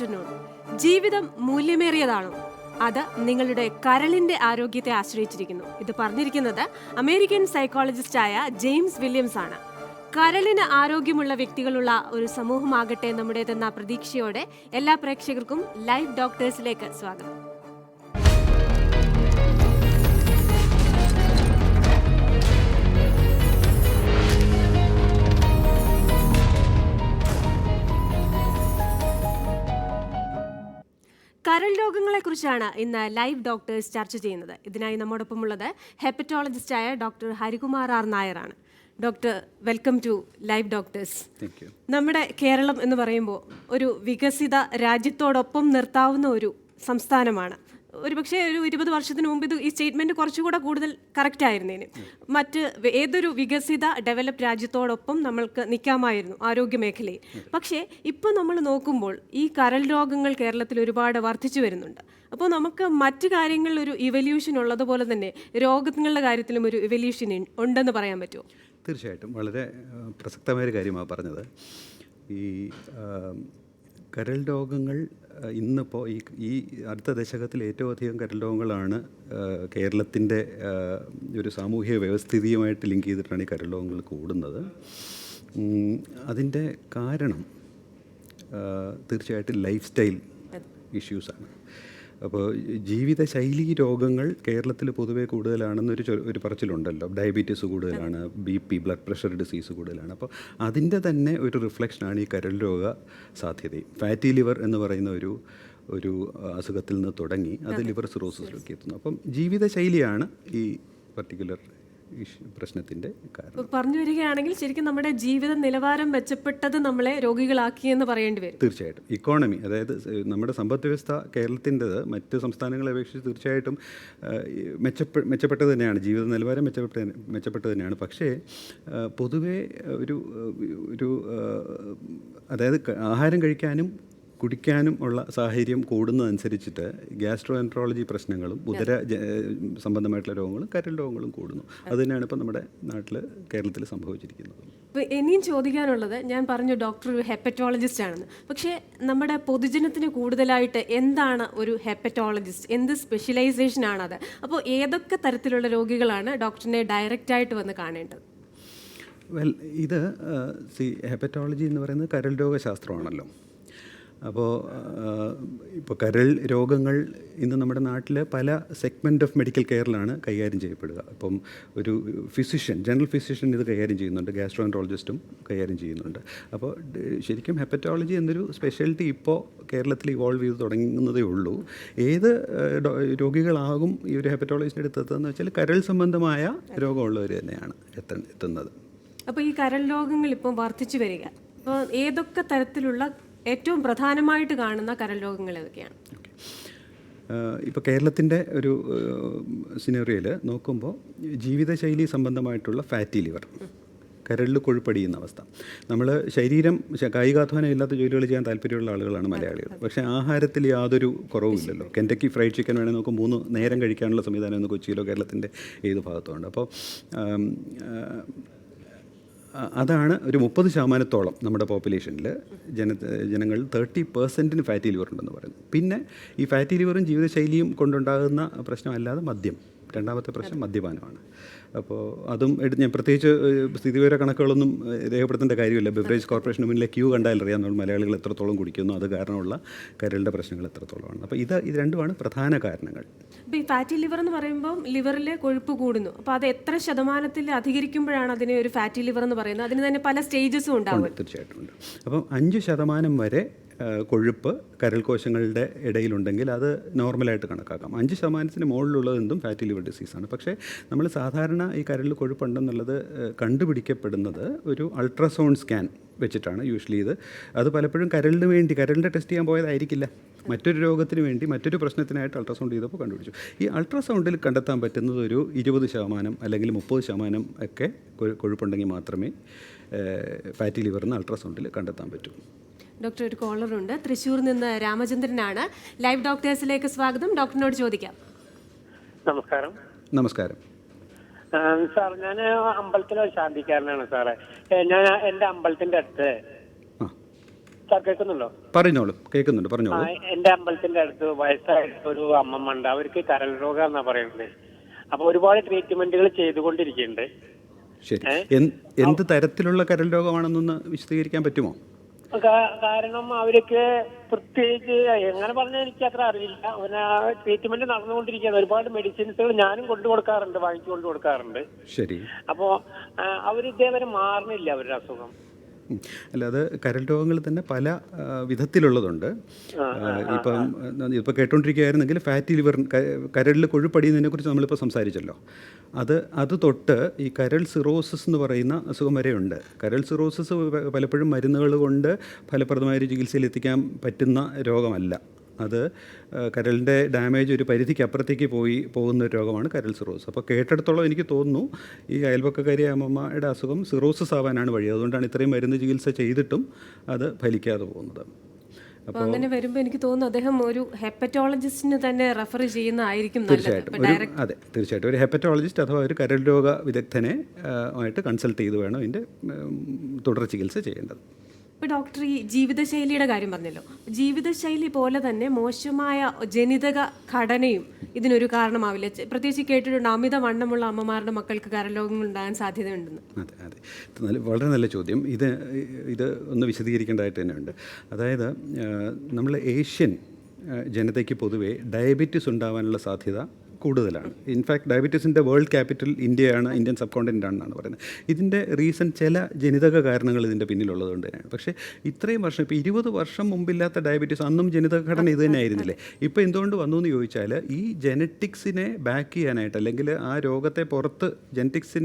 Afternoon ജീവിതം മൂല്യമേറിയതാണോ. അത് നിങ്ങളുടെ കരളിന്റെ ആരോഗ്യത്തെ ആശ്രയിച്ചിരിക്കുന്നു. ഇത് പറഞ്ഞിരിക്കുന്നത് അമേരിക്കൻ സൈക്കോളജിസ്റ്റ് ആയ ജെയിംസ് വില്യംസ് ആണ്. കരളിന് ആരോഗ്യമുള്ള വ്യക്തികളുള്ള ഒരു സമൂഹമാകട്ടെ നമ്മുടേതെന്ന പ്രതീക്ഷയോടെ എല്ലാ പ്രേക്ഷകർക്കും ലൈവ് ഡോക്ടേഴ്സിലേക്ക് സ്വാഗതം. കരൾ രോഗങ്ങളെക്കുറിച്ചാണ് ഇന്ന് ലൈവ് ഡോക്ടേഴ്സ് ചർച്ച ചെയ്യുന്നത്. ഇതിനായി നമ്മോടൊപ്പമുള്ളത് ഹെപ്പറ്റോളജിസ്റ്റായ ഡോക്ടർ ഹരികുമാർ ആർ നായരാണ്. Doctor welcome to live doctors. നമ്മുടെ കേരളം എന്ന് പറയുമ്പോൾ ഒരു വികസിത രാജ്യത്തോടൊപ്പം നിർത്താവുന്ന ഒരു സംസ്ഥാനമാണ്. ഒരുപക്ഷെ ഒരു ഇരുപത് വർഷത്തിന് മുമ്പ് ഇത് ഈ സ്റ്റേറ്റ്മെന്റ് കുറച്ചുകൂടെ കൂടുതൽ കറക്റ്റ് ആയിരുന്നേന്. മറ്റ് ഏതൊരു വികസിത ഡെവലപ്ഡ് രാജ്യത്തോടൊപ്പം നമ്മൾക്ക് നിൽക്കാമായിരുന്നു ആരോഗ്യ മേഖലയിൽ. പക്ഷേ ഇപ്പോൾ നമ്മൾ നോക്കുമ്പോൾ ഈ കരൾ രോഗങ്ങൾ കേരളത്തിൽ ഒരുപാട് വർദ്ധിച്ചു വരുന്നുണ്ട്. അപ്പോൾ നമുക്ക് മറ്റു കാര്യങ്ങളിൽ ഒരു ഇവല്യൂഷൻ ഉള്ളതുപോലെ തന്നെ രോഗങ്ങളുടെ കാര്യത്തിലും ഒരു ഇവല്യൂഷൻ ഉണ്ടെന്ന് പറയാൻ പറ്റുമോ? തീർച്ചയായിട്ടും. വളരെ പ്രസക്തമായ ഒരു കാര്യമാണ് പറഞ്ഞത്. ഈ കരൾ രോഗങ്ങൾ ഇന്നിപ്പോൾ ഈ ഈ അടുത്ത ദശകത്തിൽ ഏറ്റവും അധികം കരൽ രോഗങ്ങളാണ് കേരളത്തിന്റെ ഒരു സാമൂഹിക വ്യവസ്ഥിതിയുമായിട്ട് ലിങ്ക് ചെയ്തിട്ടാണ് ഈ കരൾ രോഗങ്ങൾ കൂടുന്നത്. അതിന്റെ കാരണം തീർച്ചയായിട്ടും ലൈഫ് സ്റ്റൈൽ ഇഷ്യൂസാണ്. അപ്പോൾ ജീവിതശൈലി രോഗങ്ങൾ കേരളത്തിൽ പൊതുവേ കൂടുതലാണെന്നൊരു ഒരു പറച്ചിലുണ്ടല്ലോ. ഡയബറ്റീസ് കൂടുതലാണ് B P blood pressure disease കൂടുതലാണ്. അപ്പോൾ അതിന്റെ തന്നെ ഒരു റിഫ്ലക്ഷനാണ് ഈ കരൾ രോഗ സാധ്യത. ഫാറ്റി ലിവർ എന്ന് പറയുന്ന ഒരു ഒരു അസുഖത്തിൽ നിന്ന് തുടങ്ങി അത് ലിവർ സിറോസിസിലേക്ക് എത്തുന്നു. അപ്പം ജീവിതശൈലിയാണ് ഈ പർട്ടിക്കുലർ പ്രശ്നത്തിന്റെ കാരണം. പറഞ്ഞു വരികയാണെങ്കിൽ ശരിക്കും നമ്മുടെ ജീവിത നിലവാരം മെച്ചപ്പെട്ടത് നമ്മളെ രോഗികളാക്കി എന്ന് പറയേണ്ടി വരും. തീർച്ചയായിട്ടും. ഇക്കോണമി അതായത് നമ്മുടെ സമ്പദ് വ്യവസ്ഥ കേരളത്തിന്റെത് മറ്റ് സംസ്ഥാനങ്ങളെ അപേക്ഷിച്ച് തീർച്ചയായിട്ടും മെച്ചപ്പെ മെച്ചപ്പെട്ടത് തന്നെയാണ്. ജീവിത നിലവാരം മെച്ചപ്പെട്ട മെച്ചപ്പെട്ടത് തന്നെയാണ്. പക്ഷേ പൊതുവേ ഒരു ഒരു അതായത് ആഹാരം കഴിക്കാനും കുടിക്കാനും ഉള്ള സാഹചര്യം കൂടുന്നതനുസരിച്ചിട്ട് ഗ്യാസ്ട്രോ എൻട്രോളജി പ്രശ്നങ്ങളും ഉദര സംബന്ധമായിട്ടുള്ള രോഗങ്ങളും കരൽ രോഗങ്ങളും കൂടുന്നു. അത് തന്നെയാണ് ഇപ്പോൾ നമ്മുടെ നാട്ടിൽ കേരളത്തിൽ സംഭവിച്ചിരിക്കുന്നത്. ഇപ്പോൾ ഇനിയും ചോദിക്കാനുള്ളത് ഞാൻ പറഞ്ഞു ഡോക്ടർ ഒരു ഹെപ്പറ്റോളജിസ്റ്റ് ആണെന്ന്. പക്ഷേ നമ്മുടെ പൊതുജനത്തിന് കൂടുതലായിട്ട് എന്താണ് ഒരു ഹെപ്പറ്റോളജിസ്റ്റ്? എന്ത് സ്പെഷ്യലൈസേഷൻ ആണ് അത് അപ്പോൾ ഏതൊക്കെ തരത്തിലുള്ള രോഗികളാണ് ഡോക്ടറിനെ ഡയറക്റ്റ് ആയിട്ട് വന്ന് കാണേണ്ടത്? വെൽ ഇത് സി ഹെപ്പറ്റോളജി എന്ന് പറയുന്നത് കരൽ രോഗശാസ്ത്രമാണല്ലോ. അപ്പോൾ ഇപ്പോൾ കരൾ രോഗങ്ങൾ ഇന്ന് നമ്മുടെ നാട്ടിൽ പല സെഗ്മെന്റ് ഓഫ് മെഡിക്കൽ കെയറിലാണ് കൈകാര്യം ചെയ്യപ്പെടുക. അപ്പം ഒരു ഫിസിഷ്യൻ ജനറൽ ഫിസിഷ്യൻ ഇത് കൈകാര്യം ചെയ്യുന്നുണ്ട്. ഗ്യാസ്ട്രോൻട്രോളജിസ്റ്റും കൈകാര്യം ചെയ്യുന്നുണ്ട്. അപ്പോൾ ശരിക്കും ഹെപ്പറ്റോളജി എന്നൊരു സ്പെഷ്യാലിറ്റി ഇപ്പോൾ കേരളത്തിൽ ഇവോൾവ് ചെയ്ത് തുടങ്ങുന്നതേ ഉള്ളൂ. ഏത് രോഗികളാകും ഈ ഒരു ഹെപ്പറ്റോളജിസ്റ്റിന്റെ അടുത്ത് വെച്ചാൽ കരൾ സംബന്ധമായ രോഗമുള്ളവർ തന്നെയാണ് എത്ത എത്തുന്നത്. അപ്പോൾ ഈ കരൾ രോഗങ്ങൾ ഇപ്പോൾ വർദ്ധിച്ചു വരിക. അപ്പോൾ ഏതൊക്കെ തരത്തിലുള്ള ഏറ്റവും പ്രധാനമായിട്ട് കാണുന്ന കരൾ രോഗങ്ങൾ ഏതൊക്കെയാണ് ഇപ്പോൾ കേരളത്തിന്റെ ഒരു സിനറിയയിൽ നോക്കുമ്പോൾ ജീവിതശൈലി സംബന്ധമായിട്ടുള്ള ഫാറ്റി ലിവർ കരളിൽ കൊഴുപ്പടിയുന്ന അവസ്ഥ. നമ്മൾ ശരീരം കായികാധ്വാനം ഇല്ലാത്ത ജോലികൾ ചെയ്യാൻ താല്പര്യമുള്ള ആളുകളാണ് മലയാളികൾ പക്ഷേ ആഹാരത്തിൽ യാതൊരു കുറവുമില്ലല്ലോ. കെന്റക്കി ഫ്രൈഡ് ചിക്കൻ വേണമെങ്കിൽ നോക്കും മൂന്ന് നേരം കഴിക്കാനുള്ള സംവിധാനം ഇന്ന് കൊച്ചിയിലോ കേരളത്തിന്റെ ഏത് ഭാഗത്തുമുണ്ട്. അപ്പോൾ അതാണ് ഒരു മുപ്പത് ശതമാനത്തോളം നമ്മുടെ പോപ്പുലേഷനിൽ ജന ജനങ്ങൾ തേർട്ടി പെർസെന്റിന് ഫാറ്റി ലിവർ ഉണ്ടെന്ന് പറയുന്നു പിന്നെ ഈ ഫാറ്റി ലിവറും ജീവിതശൈലിയും കൊണ്ടുണ്ടാകുന്ന പ്രശ്നമല്ലാതെ മദ്യം. രണ്ടാമത്തെ പ്രശ്നം മദ്യപാനമാണ്. അപ്പോൾ അതും എടുത്ത് ഞാൻ പ്രത്യേകിച്ച് സ്ഥിതിവിവര കണക്കുകളൊന്നും രേഖപ്പെടുത്തേണ്ട കാര്യമില്ല. ബിവറേജ് കോർപ്പറേഷന് മുന്നിലെ ക്യൂ കണ്ടാൽ അറിയാം നമ്മൾ മലയാളികൾ എത്രത്തോളം കുടിക്കുന്നു. അത് കാരണമുള്ള കരളുടെ പ്രശ്നങ്ങൾ എത്രത്തോളമാണ്. അപ്പോൾ ഇത് ഇത് രണ്ടുമാണ് പ്രധാന കാരണങ്ങൾ. അപ്പോൾ ഈ ഫാറ്റി ലിവർ എന്ന് പറയുമ്പോൾ ലിവറിലെ കൊഴുപ്പ് കൂടുന്നു. അപ്പോൾ അത് എത്ര ശതമാനത്തിൽ അധികരിക്കുമ്പോഴാണ് അതിനെ ഒരു ഫാറ്റി ലിവർ എന്ന് പറയുന്നത്? അതിന് തന്നെ പല സ്റ്റേജസും ഉണ്ടാവും. ഉണ്ട് തീർച്ചയായിട്ടും ഉണ്ട്. അപ്പം അഞ്ച് ശതമാനം വരെ കൊഴുപ്പ് കരൽ കോശങ്ങളുടെ ഇടയിലുണ്ടെങ്കിൽ അത് നോർമലായിട്ട് കണക്കാക്കാം. അഞ്ച് ശതമാനത്തിന് മുകളിലുള്ളത് എന്തും ഫാറ്റി ലിവർ ഡിസീസാണ് പക്ഷേ നമ്മൾ സാധാരണ ഈ കരളിൽ കൊഴുപ്പുണ്ടെന്നുള്ളത് കണ്ടുപിടിക്കപ്പെടുന്നത് ഒരു അൾട്രാസൗണ്ട് സ്കാൻ വെച്ചിട്ടാണ് യൂഷ്വലി ഇത്. അത് പലപ്പോഴും കരളിന് വേണ്ടി കരളിന്റെ ടെസ്റ്റ് ചെയ്യാൻ പോയതായിരിക്കില്ല. മറ്റൊരു രോഗത്തിന് വേണ്ടി മറ്റൊരു പ്രശ്നത്തിനായിട്ട് അൾട്രാസൗണ്ട് ചെയ്തപ്പോൾ കണ്ടുപിടിച്ചു. ഈ അൾട്രാസൗണ്ടിൽ കണ്ടെത്താൻ പറ്റുന്നത് ഒരു ഇരുപത് ശതമാനം അല്ലെങ്കിൽ മുപ്പത് ശതമാനം ഒക്കെ കൊഴു- കൊഴുപ്പുണ്ടെങ്കിൽ മാത്രമേ ഫാറ്റി ലിവറിന് അൾട്രാസൗണ്ടിൽ കണ്ടെത്താൻ പറ്റൂ. ഡോക്ടർ ഒരു കോളറുണ്ട് ഉണ്ട്. തൃശ്ശൂർ നിന്ന് രാമചന്ദ്രനാണ്. ലൈവ് ഡോക്ടേഴ്സിലേക്ക് സ്വാഗതം. ഡോക്ടറിനോട് ചോദിക്കാം. നമസ്കാരം. നമസ്കാരം. സാർ ഞാൻ അമ്പലത്തിലെ ഒരു ശാന്തിക്കാരനാണ് സാറേ. ഞാൻ എന്റെ അമ്പലത്തിന്റെ അടുത്ത്. സാർ കേൾക്കുന്നുണ്ടോ? പറഞ്ഞോളൂ. കേൾക്കുന്നുണ്ട്. പറഞ്ഞോളൂ. എന്റെ അമ്പലത്തിന്റെ അടുത്ത് വയസ്സായിട്ട് ഒരു അമ്മമ്മ ഉണ്ട് അവർക്ക് കരൾ രോഗം എന്നാ പറയുന്നത്. അപ്പൊ ഒരുപാട് ട്രീറ്റ്മെന്റുകൾ ചെയ്തുകൊണ്ടിരിക്കുന്നുണ്ട്. ശരി. എന്ത് തരത്തിലുള്ള കരൽ രോഗമാണെന്നൊന്ന് വിശദീകരിക്കാൻ പറ്റുമോ? കാരണം അവർക്ക് പ്രത്യേകിച്ച് എങ്ങനെ പറഞ്ഞാൽ എനിക്ക് അത്ര അറിയില്ല അവന് ട്രീറ്റ്മെന്റ് നടന്നുകൊണ്ടിരിക്കുകയാണ്. ഒരുപാട് മെഡിസിൻസുകൾ ഞാനും കൊണ്ടു കൊടുക്കാറുണ്ട് വാങ്ങിച്ചു കൊണ്ടു കൊടുക്കാറുണ്ട്. ശരി. അപ്പോ അവർ ഇതേവരെ മാറണില്ല അവരുടെ അസുഖം. ഉം. അല്ല അത് കരൾ രോഗങ്ങൾ തന്നെ പല വിധത്തിലുള്ളതുണ്ട്. ഇപ്പം ഇപ്പം ഇപ്പോൾ കേട്ടോണ്ടിരിക്കുകയായിരുന്നെങ്കിൽ ഫാറ്റി ലിവർ കരളിൽ കൊഴുപ്പടിയുന്നതിനെ കുറിച്ച് നമ്മളിപ്പോൾ സംസാരിച്ചല്ലോ. അത് അത് തൊട്ട് ഈ കരൾ സിറോസിസ് എന്ന് പറയുന്ന അസുഖം വരെയുണ്ട്. കരൾ സിറോസിസ് പലപ്പോഴും മരുന്നുകൾ കൊണ്ട് ഫലപ്രദമായ ഒരു ചികിത്സയിൽ എത്തിക്കാൻ പറ്റുന്ന രോഗമല്ല. അത് കരളിന്റെ ഡാമേജ് ഒരു പരിധിക്ക് അപ്പുറത്തേക്ക് പോയി പോകുന്ന ഒരു രോഗമാണ് കരൾ സിറോസ്. അപ്പോൾ കേട്ടിടത്തോളം എനിക്ക് തോന്നുന്നു ഈ അയൽപക്കക്കാരി അമ്മമ്മയുടെ അസുഖം സിറോസിസ് ആവാനാണ് വഴി. അതുകൊണ്ടാണ് ഇത്രയും മരുന്ന് ചികിത്സ ചെയ്തിട്ടും അത് ഫലിക്കാതെ പോകുന്നത്. അപ്പോൾ അങ്ങനെ വരുമ്പോൾ എനിക്ക് തോന്നുന്നു അദ്ദേഹം ഒരു ഹെപ്പറ്റോളജിസ്റ്റിന് തന്നെ റെഫർ ചെയ്യുന്നതായിരിക്കും തീർച്ചയായിട്ടും. ഒരു അതെ തീർച്ചയായിട്ടും. ഒരു ഹെപ്പറ്റോളജിസ്റ്റ് അഥവാ ഒരു കരൾ രോഗ വിദഗ്ധനെ ആയിട്ട് കൺസൾട്ട് ചെയ്ത് വേണം ഇതിന്റെ തുടർ ചികിത്സ ചെയ്യേണ്ടത്. ഇപ്പോൾ ഡോക്ടർ ഈ ജീവിതശൈലിയുടെ കാര്യം പറഞ്ഞല്ലോ. ജീവിതശൈലി പോലെ തന്നെ മോശമായ ജനിതക ഘടനയും ഇതിനൊരു കാരണമാവില്ല. പ്രത്യേകിച്ച് കേട്ടിട്ടുണ്ട് അമിത വണ്ണമുള്ള അമ്മമാരുടെ മക്കൾക്ക് കരരോഗങ്ങൾ ഉണ്ടാകാൻ സാധ്യതയുണ്ടെന്ന്. അതെ അതെ. നല്ല വളരെ നല്ല ചോദ്യം. ഇത് ഇത് ഒന്ന് വിശദീകരിക്കേണ്ടതായിട്ട് തന്നെയുണ്ട്. അതായത് നമ്മൾ ഏഷ്യൻ ജനതയ്ക്ക് പൊതുവേ ഡയബറ്റീസ് ഉണ്ടാവാനുള്ള സാധ്യത കൂടുതലാണ്. ഇൻഫാക്ട് ഡയബറ്റീസിന്റെ വേൾഡ് ക്യാപിറ്റൽ ഇന്ത്യയാണ് ഇന്ത്യൻ സബ് കോണ്ടിനെന്റ് പറയുന്നത്. ഇതിന്റെ റീസൺ ചില ജനിതക കാരണങ്ങൾ ഇതിന്റെ പിന്നിലുള്ളതുകൊണ്ട് തന്നെയാണ്. പക്ഷേ ഇത്രയും വർഷം ഇപ്പോൾ ഇരുപത് വർഷം മുമ്പില്ലാത്ത ഡയബറ്റീസ് അന്നും ജനിതക ഘടന ഇത് തന്നെ ആയിരുന്നില്ലേ ഇപ്പോൾ എന്തുകൊണ്ട് വന്നു എന്ന് ചോദിച്ചാൽ ഈ ജനറ്റിക്സിനെ ബാക്ക് ചെയ്യാനായിട്ട് അല്ലെങ്കിൽ ആ രോഗത്തെ പുറത്ത് ജനറ്റിക്സിൽ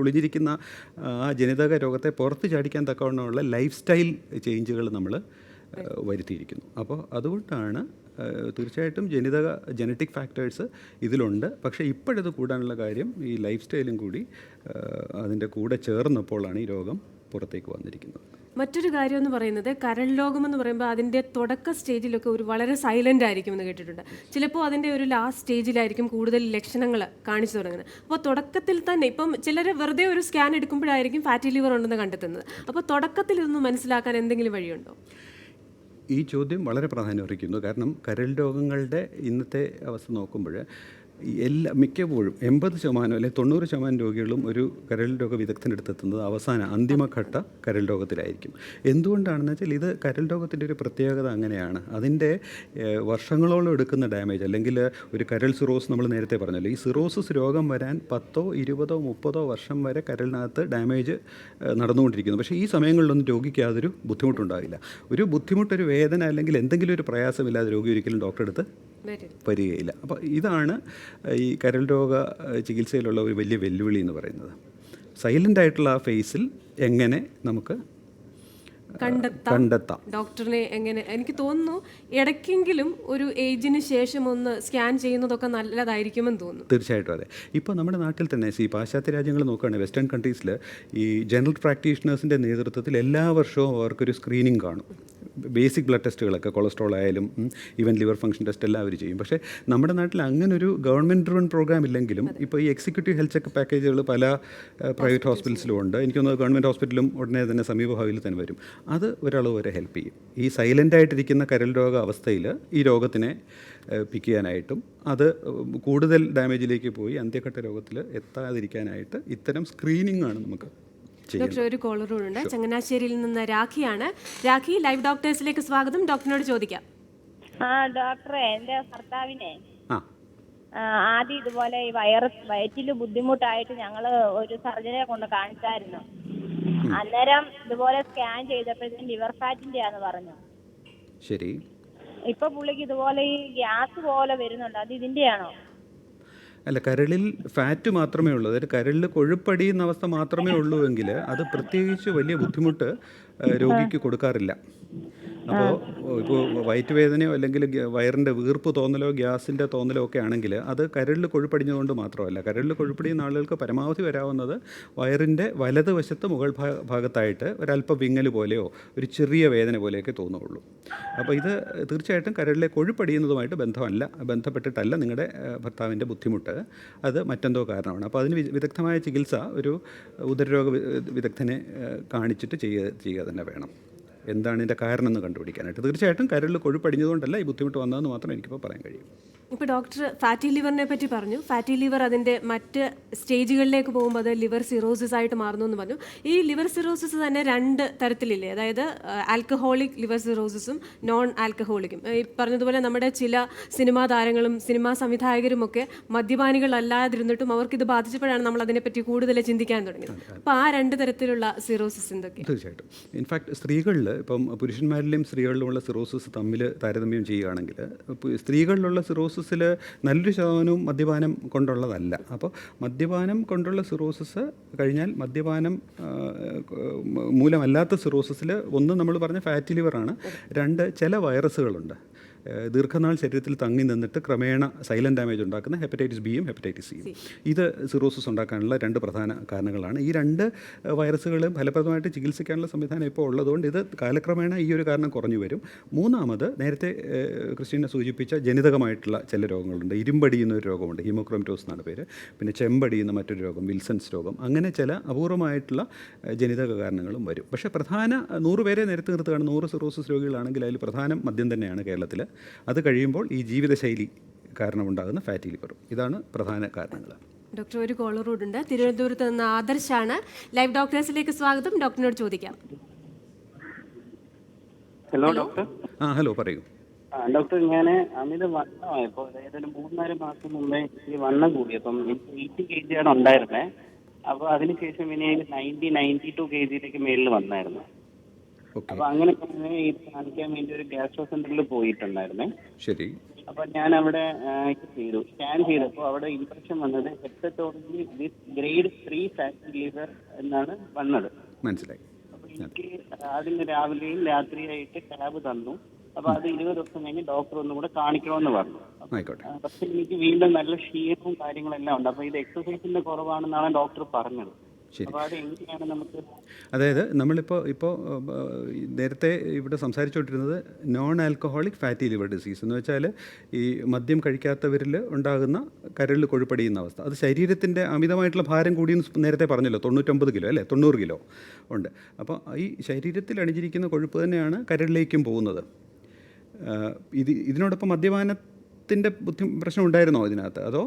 ഒളിഞ്ഞിരിക്കുന്ന ആ ജനിതക രോഗത്തെ പുറത്ത് ചാടിക്കാൻ തക്കവണ്ണമുള്ള ലൈഫ് സ്റ്റൈൽ ചേഞ്ചുകൾ നമ്മൾ വരുത്തിയിരിക്കുന്നു. അപ്പോൾ അതുകൊണ്ടാണ് തീർച്ചയായിട്ടും ജനിതക ജനറ്റിക് ഫാക്ടേഴ്സ് ഇതിലുണ്ട്. പക്ഷേ ഇപ്പോഴത് കൂടാനുള്ള കാര്യം ഈ ലൈഫ് സ്റ്റൈലും കൂടി അതിന്റെ കൂടെ ചേർന്നപ്പോഴാണ് ഈ രോഗം പുറത്തേക്ക് വന്നിരിക്കുന്നത്. മറ്റൊരു കാര്യം എന്ന് പറയുന്നത് കരൾ ലോകം എന്ന് പറയുമ്പോൾ അതിന്റെ തുടക്ക സ്റ്റേജിലൊക്കെ ഒരു വളരെ സൈലന്റ് ആയിരിക്കും എന്ന് കേട്ടിട്ടുണ്ട്. ചിലപ്പോൾ അതിന്റെ ഒരു ലാസ്റ്റ് സ്റ്റേജിലായിരിക്കും കൂടുതൽ ലക്ഷണങ്ങൾ കാണിച്ചു തുടങ്ങുന്നത്. അപ്പോൾ തുടക്കത്തിൽ തന്നെ ഇപ്പം ചിലർ വെറുതെ ഒരു സ്കാൻ എടുക്കുമ്പോഴായിരിക്കും ഫാറ്റി ലിവർ ഉണ്ടെന്ന് കണ്ടെത്തുന്നത്. അപ്പോൾ തുടക്കത്തിൽ ഇതൊന്ന് മനസ്സിലാക്കാൻ എന്തെങ്കിലും വഴിയുണ്ടോ? ഈ ചോദ്യം വളരെ പ്രാധാന്യമർഹിക്കുന്നു കാരണം കരൾ രോഗങ്ങളുടെ ഇന്നത്തെ അവസ്ഥ നോക്കുമ്പോൾ എല്ലാ മിക്കപ്പോഴും എൺപത് ശതമാനം അല്ലെങ്കിൽ തൊണ്ണൂറ് ശതമാനം രോഗികളും ഒരു കരൾ രോഗ വിദഗ്ധന്റെ എത്തുന്നത് അവസാന അന്തിമഘട്ട കരൾ രോഗത്തിലായിരിക്കും. എന്തുകൊണ്ടാണെന്ന് വെച്ചാൽ ഇത് കരൾ രോഗത്തിന്റെ ഒരു പ്രത്യേകത അങ്ങനെയാണ്. അതിന്റെ വർഷങ്ങളോളം എടുക്കുന്ന ഡാമേജ് അല്ലെങ്കിൽ ഒരു കരൾ സിറോസ് നമ്മൾ നേരത്തെ പറഞ്ഞല്ലോ. ഈ സിറോസിസ് രോഗം വരാൻ പത്തോ ഇരുപതോ മുപ്പതോ വർഷം വരെ കരളിനകത്ത് ഡാമേജ് നടന്നുകൊണ്ടിരിക്കുന്നു. പക്ഷേ ഈ സമയങ്ങളിലൊന്നും രോഗിക്ക് യാതൊരു ബുദ്ധിമുട്ടുണ്ടാകില്ല. ഒരു ബുദ്ധിമുട്ടൊരു വേദന അല്ലെങ്കിൽ എന്തെങ്കിലും ഒരു പ്രയാസമില്ലാതെ രോഗി ഒരിക്കലും ഡോക്ടറെ അടുത്ത് വരും വരികയില്ല. അപ്പോൾ ഇതാണ് ഈ കരൾ രോഗ ചികിത്സയിലുള്ള ഒരു വലിയ വെല്ലുവിളി എന്ന് പറയുന്നത്. സൈലന്റ് ആയിട്ടുള്ള ആ ഫേസിൽ എങ്ങനെ നമുക്ക് കണ്ടെത്താം. കണ്ടെത്താം. ഡോക്ടറിനെ എങ്ങനെ എനിക്ക് തോന്നുന്നു ഇടയ്ക്കെങ്കിലും ഒരു ഏജിന് ശേഷം ഒന്ന് സ്കാൻ ചെയ്യുന്നതൊക്കെ നല്ലതായിരിക്കുമെന്ന് തോന്നുന്നു. തീർച്ചയായിട്ടും അതെ. ഇപ്പോൾ നമ്മുടെ നാട്ടിൽ തന്നെ ഈ പാശ്ചാത്യ രാജ്യങ്ങൾ നോക്കുകയാണെങ്കിൽ വെസ്റ്റേൺ കൺട്രീസിൽ ഈ ജനറൽ പ്രാക്ടീഷണേഴ്സിന്റെ നേതൃത്വത്തിൽ എല്ലാ വർഷവും അവർക്കൊരു സ്ക്രീനിങ് കാണും. ബേസിക് ബ്ലഡ് ടെസ്റ്റുകളൊക്കെ കൊളസ്ട്രോൾ ആയാലും ഈവൻ ലിവർ ഫംഗ്ഷൻ ടെസ്റ്റ് എല്ലാം അവർ ചെയ്യും. പക്ഷേ നമ്മുടെ നാട്ടിൽ അങ്ങനെ ഒരു ഗവൺമെന്റ് ഡ്രിവൺ പ്രോഗ്രാം ഇല്ലെങ്കിലും ഇപ്പോൾ ഈ എക്സിക്യൂട്ടീവ് ഹെൽത്ത് ചെക്കപ്പ് പാക്കേജുകൾ പല പ്രൈവറ്റ് ഹോസ്പിറ്റൽസിലും ഉണ്ട്. എനിക്ക് തോന്നുന്നത് ഗവൺമെന്റ് ഹോസ്പിറ്റലും ഉടനെ തന്നെ സമീപഭാവിയിൽ തന്നെ വരും. അത് ഒരളവ് വരെ ഹെൽപ്പ് ചെയ്യും. ഈ സൈലന്റായിട്ടിരിക്കുന്ന കരൽ രോഗ അവസ്ഥയിൽ ഈ രോഗത്തിനെ പിക്ക് ചെയ്യാനായിട്ടും അത് കൂടുതൽ ഡാമേജിലേക്ക് പോയി അന്ത്യഘട്ട രോഗത്തിൽ എത്താതിരിക്കാനായിട്ട് ഇത്തരം സ്ക്രീനിങ്ങാണ് നമുക്ക് ഡോക്ടർ ഒരു കോളറൂണ്ട് ചങ്ങനാശ്ശേരിയിൽ നിന്ന് രാഖിയാണ്. രാഖി ലൈവ് ഡോക്ടേഴ്സിലേക്ക് സ്വാഗതം. ഡോക്ടറിനോട് ചോദിക്കാം. ആ ഡോക്ടറെ എന്റെ ഭർത്താവിനെ ആദ്യം ഇതുപോലെ ഈ വയറ് വയറ്റിൽ ബുദ്ധിമുട്ടായിട്ട് ഞങ്ങൾ ഒരു സർജനെ കൊണ്ട് കാണിച്ചായിരുന്നു. അന്നേരം ഇതുപോലെ സ്കാൻ ചെയ്തപ്പോഴത്തേക്കും ലിവർ ഫാറ്റിന്റെ ആന്ന് പറഞ്ഞു. ശരി. ഇപ്പൊ പുള്ളിക്ക് ഇതുപോലെ ഈ ഗ്യാസ് പോലെ വരുന്നുണ്ട്. അത് ഇതിന്റെയാണോ? അല്ല കരളിൽ ഫാറ്റ് മാത്രമേ ഉള്ളൂ. അതായത് കരളിൽ കൊഴുപ്പടിയുന്ന അവസ്ഥ മാത്രമേ ഉള്ളൂ എങ്കിൽ അത് പ്രത്യേകിച്ച് വലിയ ബുദ്ധിമുട്ട് രോഗിക്ക് കൊടുക്കാറില്ല. അപ്പോൾ ഇപ്പോൾ വയറ്റ് വേദനയോ അല്ലെങ്കിൽ വയറിന്റെ വീർപ്പ് തോന്നലോ ഗ്യാസിന്റെ തോന്നലോ ഒക്കെ ആണെങ്കിൽ അത് കരളിൽ കൊഴുപ്പടിഞ്ഞതുകൊണ്ട് മാത്രമല്ല. കരളിൽ കൊഴുപ്പടിയുന്ന ആളുകൾക്ക് പരമാവധി വരാവുന്നത് വയറിന്റെ വലതുവശത്ത് മുകൾ ഭാഗത്തായിട്ട് ഒരല്പ വിങ്ങൽ പോലെയോ ഒരു ചെറിയ വേദന പോലെയൊക്കെ തോന്നുള്ളൂ അപ്പോൾ ഇത് തീർച്ചയായിട്ടും കരളിലെ കൊഴുപ്പടിയുന്നതുമായിട്ട് ബന്ധമല്ല ബന്ധപ്പെട്ടിട്ടല്ല നിങ്ങളുടെ ഭർത്താവിന്റെ ബുദ്ധിമുട്ട്. അത് മറ്റെന്തോ കാരണമാണ്. അപ്പോൾ അതിന് വിദഗ്ധമായ ചികിത്സ ഒരു ഉദരരോഗ വിദഗ്ധനെ കാണിച്ചിട്ട് ചെയ്യുക ചെയ്യുക തന്നെ വേണം. എന്താണ് ഇതിന്റെ കാരണം എന്ന് കണ്ടുപിടിക്കാനായിട്ട്. തീർച്ചയായിട്ടും കരളിൽ കൊഴുപ്പടിഞ്ഞതുകൊണ്ടല്ല ഈ ബുദ്ധിമുട്ട് വന്നതെന്ന് മാത്രം എനിക്കിപ്പോൾ പറയാൻ കഴിയും. ഇപ്പോൾ ഡോക്ടർ ഫാറ്റി ലിവറിനെ പറ്റി പറഞ്ഞു. ഫാറ്റി ലിവർ അതിന്റെ മറ്റ് സ്റ്റേജുകളിലേക്ക് പോകുമ്പോൾ അത് ലിവർ സിറോസിസ് ആയിട്ട് മാറുന്നു എന്ന് പറഞ്ഞു. ഈ ലിവർ സിറോസിസ് തന്നെ രണ്ട് തരത്തിലില്ലേ? അതായത് ആൽക്കഹോളിക് ലിവർ സിറോസിസും നോൺ ആൽക്കഹോളിക്കും. ഈ പറഞ്ഞതുപോലെ നമ്മുടെ ചില സിനിമാ താരങ്ങളും സിനിമാ സംവിധായകരും ഒക്കെ മദ്യപാനികളല്ലാതിരുന്നിട്ടും അവർക്ക് ഇത് ബാധിച്ചപ്പോഴാണ് നമ്മൾ അതിനെപ്പറ്റി കൂടുതൽ ചിന്തിക്കാൻ തുടങ്ങിയത്. അപ്പോൾ ആ രണ്ട് തരത്തിലുള്ള സിറോസിസ് എന്തൊക്കെയാണ് തീർച്ചയായിട്ടും. ഇൻഫാക്ട് സ്ത്രീകളിൽ ഇപ്പം പുരുഷന്മാരിലും സ്ത്രീകളിലുമുള്ള സിറോസിസ് തമ്മിൽ താരതമ്യം ചെയ്യുകയാണെങ്കിൽ സ്ത്രീകളിലുള്ള സ്ത്രീകളിലുള്ള സിറോസിസിൽ നല്ലൊരു ശതമാനവും മദ്യപാനം കൊണ്ടുള്ളതല്ല. അപ്പോൾ മദ്യപാനം കൊണ്ടുള്ള സിറോസിസ് കഴിഞ്ഞാൽ മദ്യപാനം മൂലമല്ലാത്ത സിറോസിസിൽ ഒന്ന് നമ്മൾ പറഞ്ഞ ഫാറ്റി ലിവറാണ് രണ്ട് ചില വൈറസുകളുണ്ട് ദീർഘനാൾ ശരീരത്തിൽ തങ്ങി നിന്നിട്ട് ക്രമേണ സൈലന്റ് ഡാമേജ് ഉണ്ടാക്കുന്ന ഹെപ്പറ്റൈറ്റിസ് ബിയും ഹെപ്പറ്റൈറ്റിസ് സിയും ഇത് സിറോസിസ് ഉണ്ടാക്കാനുള്ള രണ്ട് പ്രധാന കാരണങ്ങളാണ്. ഈ രണ്ട് വൈറസുകളും ഫലപ്രദമായിട്ട് ചികിത്സിക്കാനുള്ള സംവിധാനം ഇപ്പോൾ ഉള്ളതുകൊണ്ട് ഇത് കാലക്രമേണ ഈ ഒരു കാരണം കുറഞ്ഞു വരും. മൂന്നാമത് നേരത്തെ ക്രിസ്റ്റീനെ സൂചിപ്പിച്ച ജനിതകമായിട്ടുള്ള ചില രോഗങ്ങളുണ്ട്. ഇരുമ്പടിയുന്ന ഒരു രോഗമുണ്ട്. ഹീമോക്രോമറ്റോസ് എന്നാണ് പേര്. പിന്നെ ചെമ്പടിയുന്ന മറ്റൊരു രോഗം വിൽസൺസ് രോഗം. അങ്ങനെ ചില അപൂർവമായിട്ടുള്ള ജനിതക കാരണങ്ങളും വരും. പക്ഷേ പ്രധാന നൂറ് പേരെ നേരത്തെ നിർത്തുകയാണ്. നൂറ് സിറോസിസ് രോഗികളാണെങ്കിൽ അതിൽ പ്രധാനം മദ്യം തന്നെയാണ് കേരളത്തിൽ അത് കഴിയുമ്പോൾ ഈ ജീവിതശൈലി കാരണമുണ്ടാകുന്ന ഫാറ്റി ലിവറും ഇതാണ് പ്രധാന കാരണങ്ങൾ. ഡോക്ടർ ഒരു കോളർ ഉണ്ട്. തിരുവനന്തപുരത്ത് നിന്ന് ആദർശാണ്. ലൈവ് ഡോക്ടേഴ്സിലേക്ക് സ്വാഗതം. ഡോക്ടറിനോട് ചോദിക്കാം. ഹലോ ഡോക്ടർ ആ ഹലോ പറയൂ. ഡോക്ടർ ഞാൻ അമിത വണ്ണമായപ്പോൾ അതായത് ഒരു മൂന്നാൽ മാസം മുമ്പേ ഈ വണ്ണം കൂടി. അപ്പം എനിക്ക് എയ്റ്റി കെ ജി ആണ് ഉണ്ടായിരുന്നത് അപ്പോൾ അതിനുശേഷം ഇനി നയന്റി നയന്റി ടു കെ ജിയിലേക്ക് മേളിൽ വന്നായിരുന്നു. അപ്പൊ അങ്ങനെ ഞാൻ ഇത് കാണിക്കാൻ വേണ്ടി ഒരു ഗ്യാസ്ട്രോ സെന്ററിൽ പോയിട്ടുണ്ടായിരുന്നേ. ശരി. അപ്പൊ ഞാൻ അവിടെ ചെയ്തു. സ്കാൻ ചെയ്തപ്പോൾ അവിടെ ഇൻഫെക്ഷൻ വന്നത് hepatology with grade three fatty liver എന്നാണ് വന്നത്. മനസ്സിലായി. അപ്പൊ എനിക്ക് അതിന് രാവിലെയും രാത്രിയായിട്ട് ടാബ് തന്നു. അപ്പൊ അത് ഇരുപത് ദിവസം കഴിഞ്ഞ് ഡോക്ടർ ഒന്നും കൂടെ കാണിക്കണമെന്ന് പറഞ്ഞു. പക്ഷെ എനിക്ക് വീണ്ടും നല്ല ക്ഷീണവും കാര്യങ്ങളെല്ലാം ഉണ്ട്. അപ്പൊ ഇത് എക്സസൈസിന്റെ കുറവാണെന്നാണ് ഡോക്ടർ പറഞ്ഞത്. ശരി. അതായത് നമ്മളിപ്പോൾ ഇപ്പോൾ നേരത്തെ ഇവിടെ സംസാരിച്ചുകൊണ്ടിരുന്നത് non alcoholic fatty liver disease എന്ന് വെച്ചാൽ ഈ മദ്യം കഴിക്കാത്തവരിൽ ഉണ്ടാകുന്ന കരളിൽ കൊഴുപ്പടിയുന്ന അവസ്ഥ. അത് ശരീരത്തിന്റെ അമിതമായിട്ടുള്ള ഭാരം കൂടിയെന്ന് നേരത്തെ പറഞ്ഞല്ലോ തൊണ്ണൂറ്റൊമ്പത് കിലോ അല്ലേ? തൊണ്ണൂറ് കിലോ ഉണ്ട്. അപ്പോൾ ഈ ശരീരത്തിൽ അണിഞ്ഞിരിക്കുന്ന കൊഴുപ്പ് തന്നെയാണ് കരളിലേക്കും പോകുന്നത്. ഇത് ഇതിനോടൊപ്പം മദ്യപാനത്തിന്റെ ബുദ്ധി പ്രശ്നം ഉണ്ടായിരുന്നോ ഇതിനകത്ത്? അതോ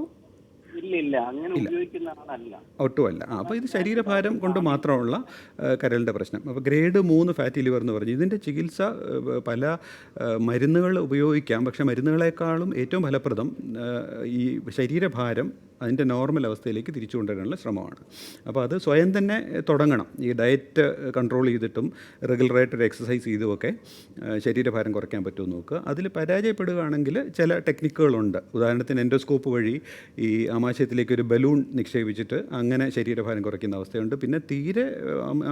ഇല്ല അങ്ങനെ ഉപയോഗിക്കുന്ന ആളല്ല. ഒട്ടുമല്ല. അപ്പോൾ ഇത് ശരീരഭാരം കൊണ്ട് മാത്രമുള്ള കരലിന്റെ കരളിന്റെ പ്രശ്നം. അപ്പോൾ ഗ്രേഡ് മൂന്ന് ഫാറ്റി ലിവർ എന്ന് പറഞ്ഞു. ഇതിന്റെ ചികിത്സ പല മരുന്നുകൾ ഉപയോഗിക്കാം. പക്ഷേ മരുന്നുകളെക്കാളും ഏറ്റവും ഫലപ്രദം ഈ ശരീരഭാരം അതിന്റെ നോർമൽ അവസ്ഥയിലേക്ക് തിരിച്ചു കൊണ്ടുവരാനുള്ള ശ്രമമാണ്. അപ്പോൾ അത് സ്വയം തന്നെ തുടങ്ങണം. ഈ ഡയറ്റ് കൺട്രോൾ ചെയ്തിട്ടും റെഗുലറായിട്ട് ഒരു എക്സസൈസ് ചെയ്തുമൊക്കെ ശരീരഭാരം കുറയ്ക്കാൻ പറ്റുമെന്ന് നോക്കുക. അതിൽ പരാജയപ്പെടുകയാണെങ്കിൽ ചില ടെക്നിക്കുകളുണ്ട് ഉദാഹരണത്തിന് എൻഡോസ്കോപ്പ് വഴി ഈ ആമാശയത്തിലേക്ക് ഒരു ബലൂൺ നിക്ഷേപിച്ചിട്ട് അങ്ങനെ ശരീരഭാരം കുറയ്ക്കുന്ന അവസ്ഥയുണ്ട്. പിന്നെ തീരെ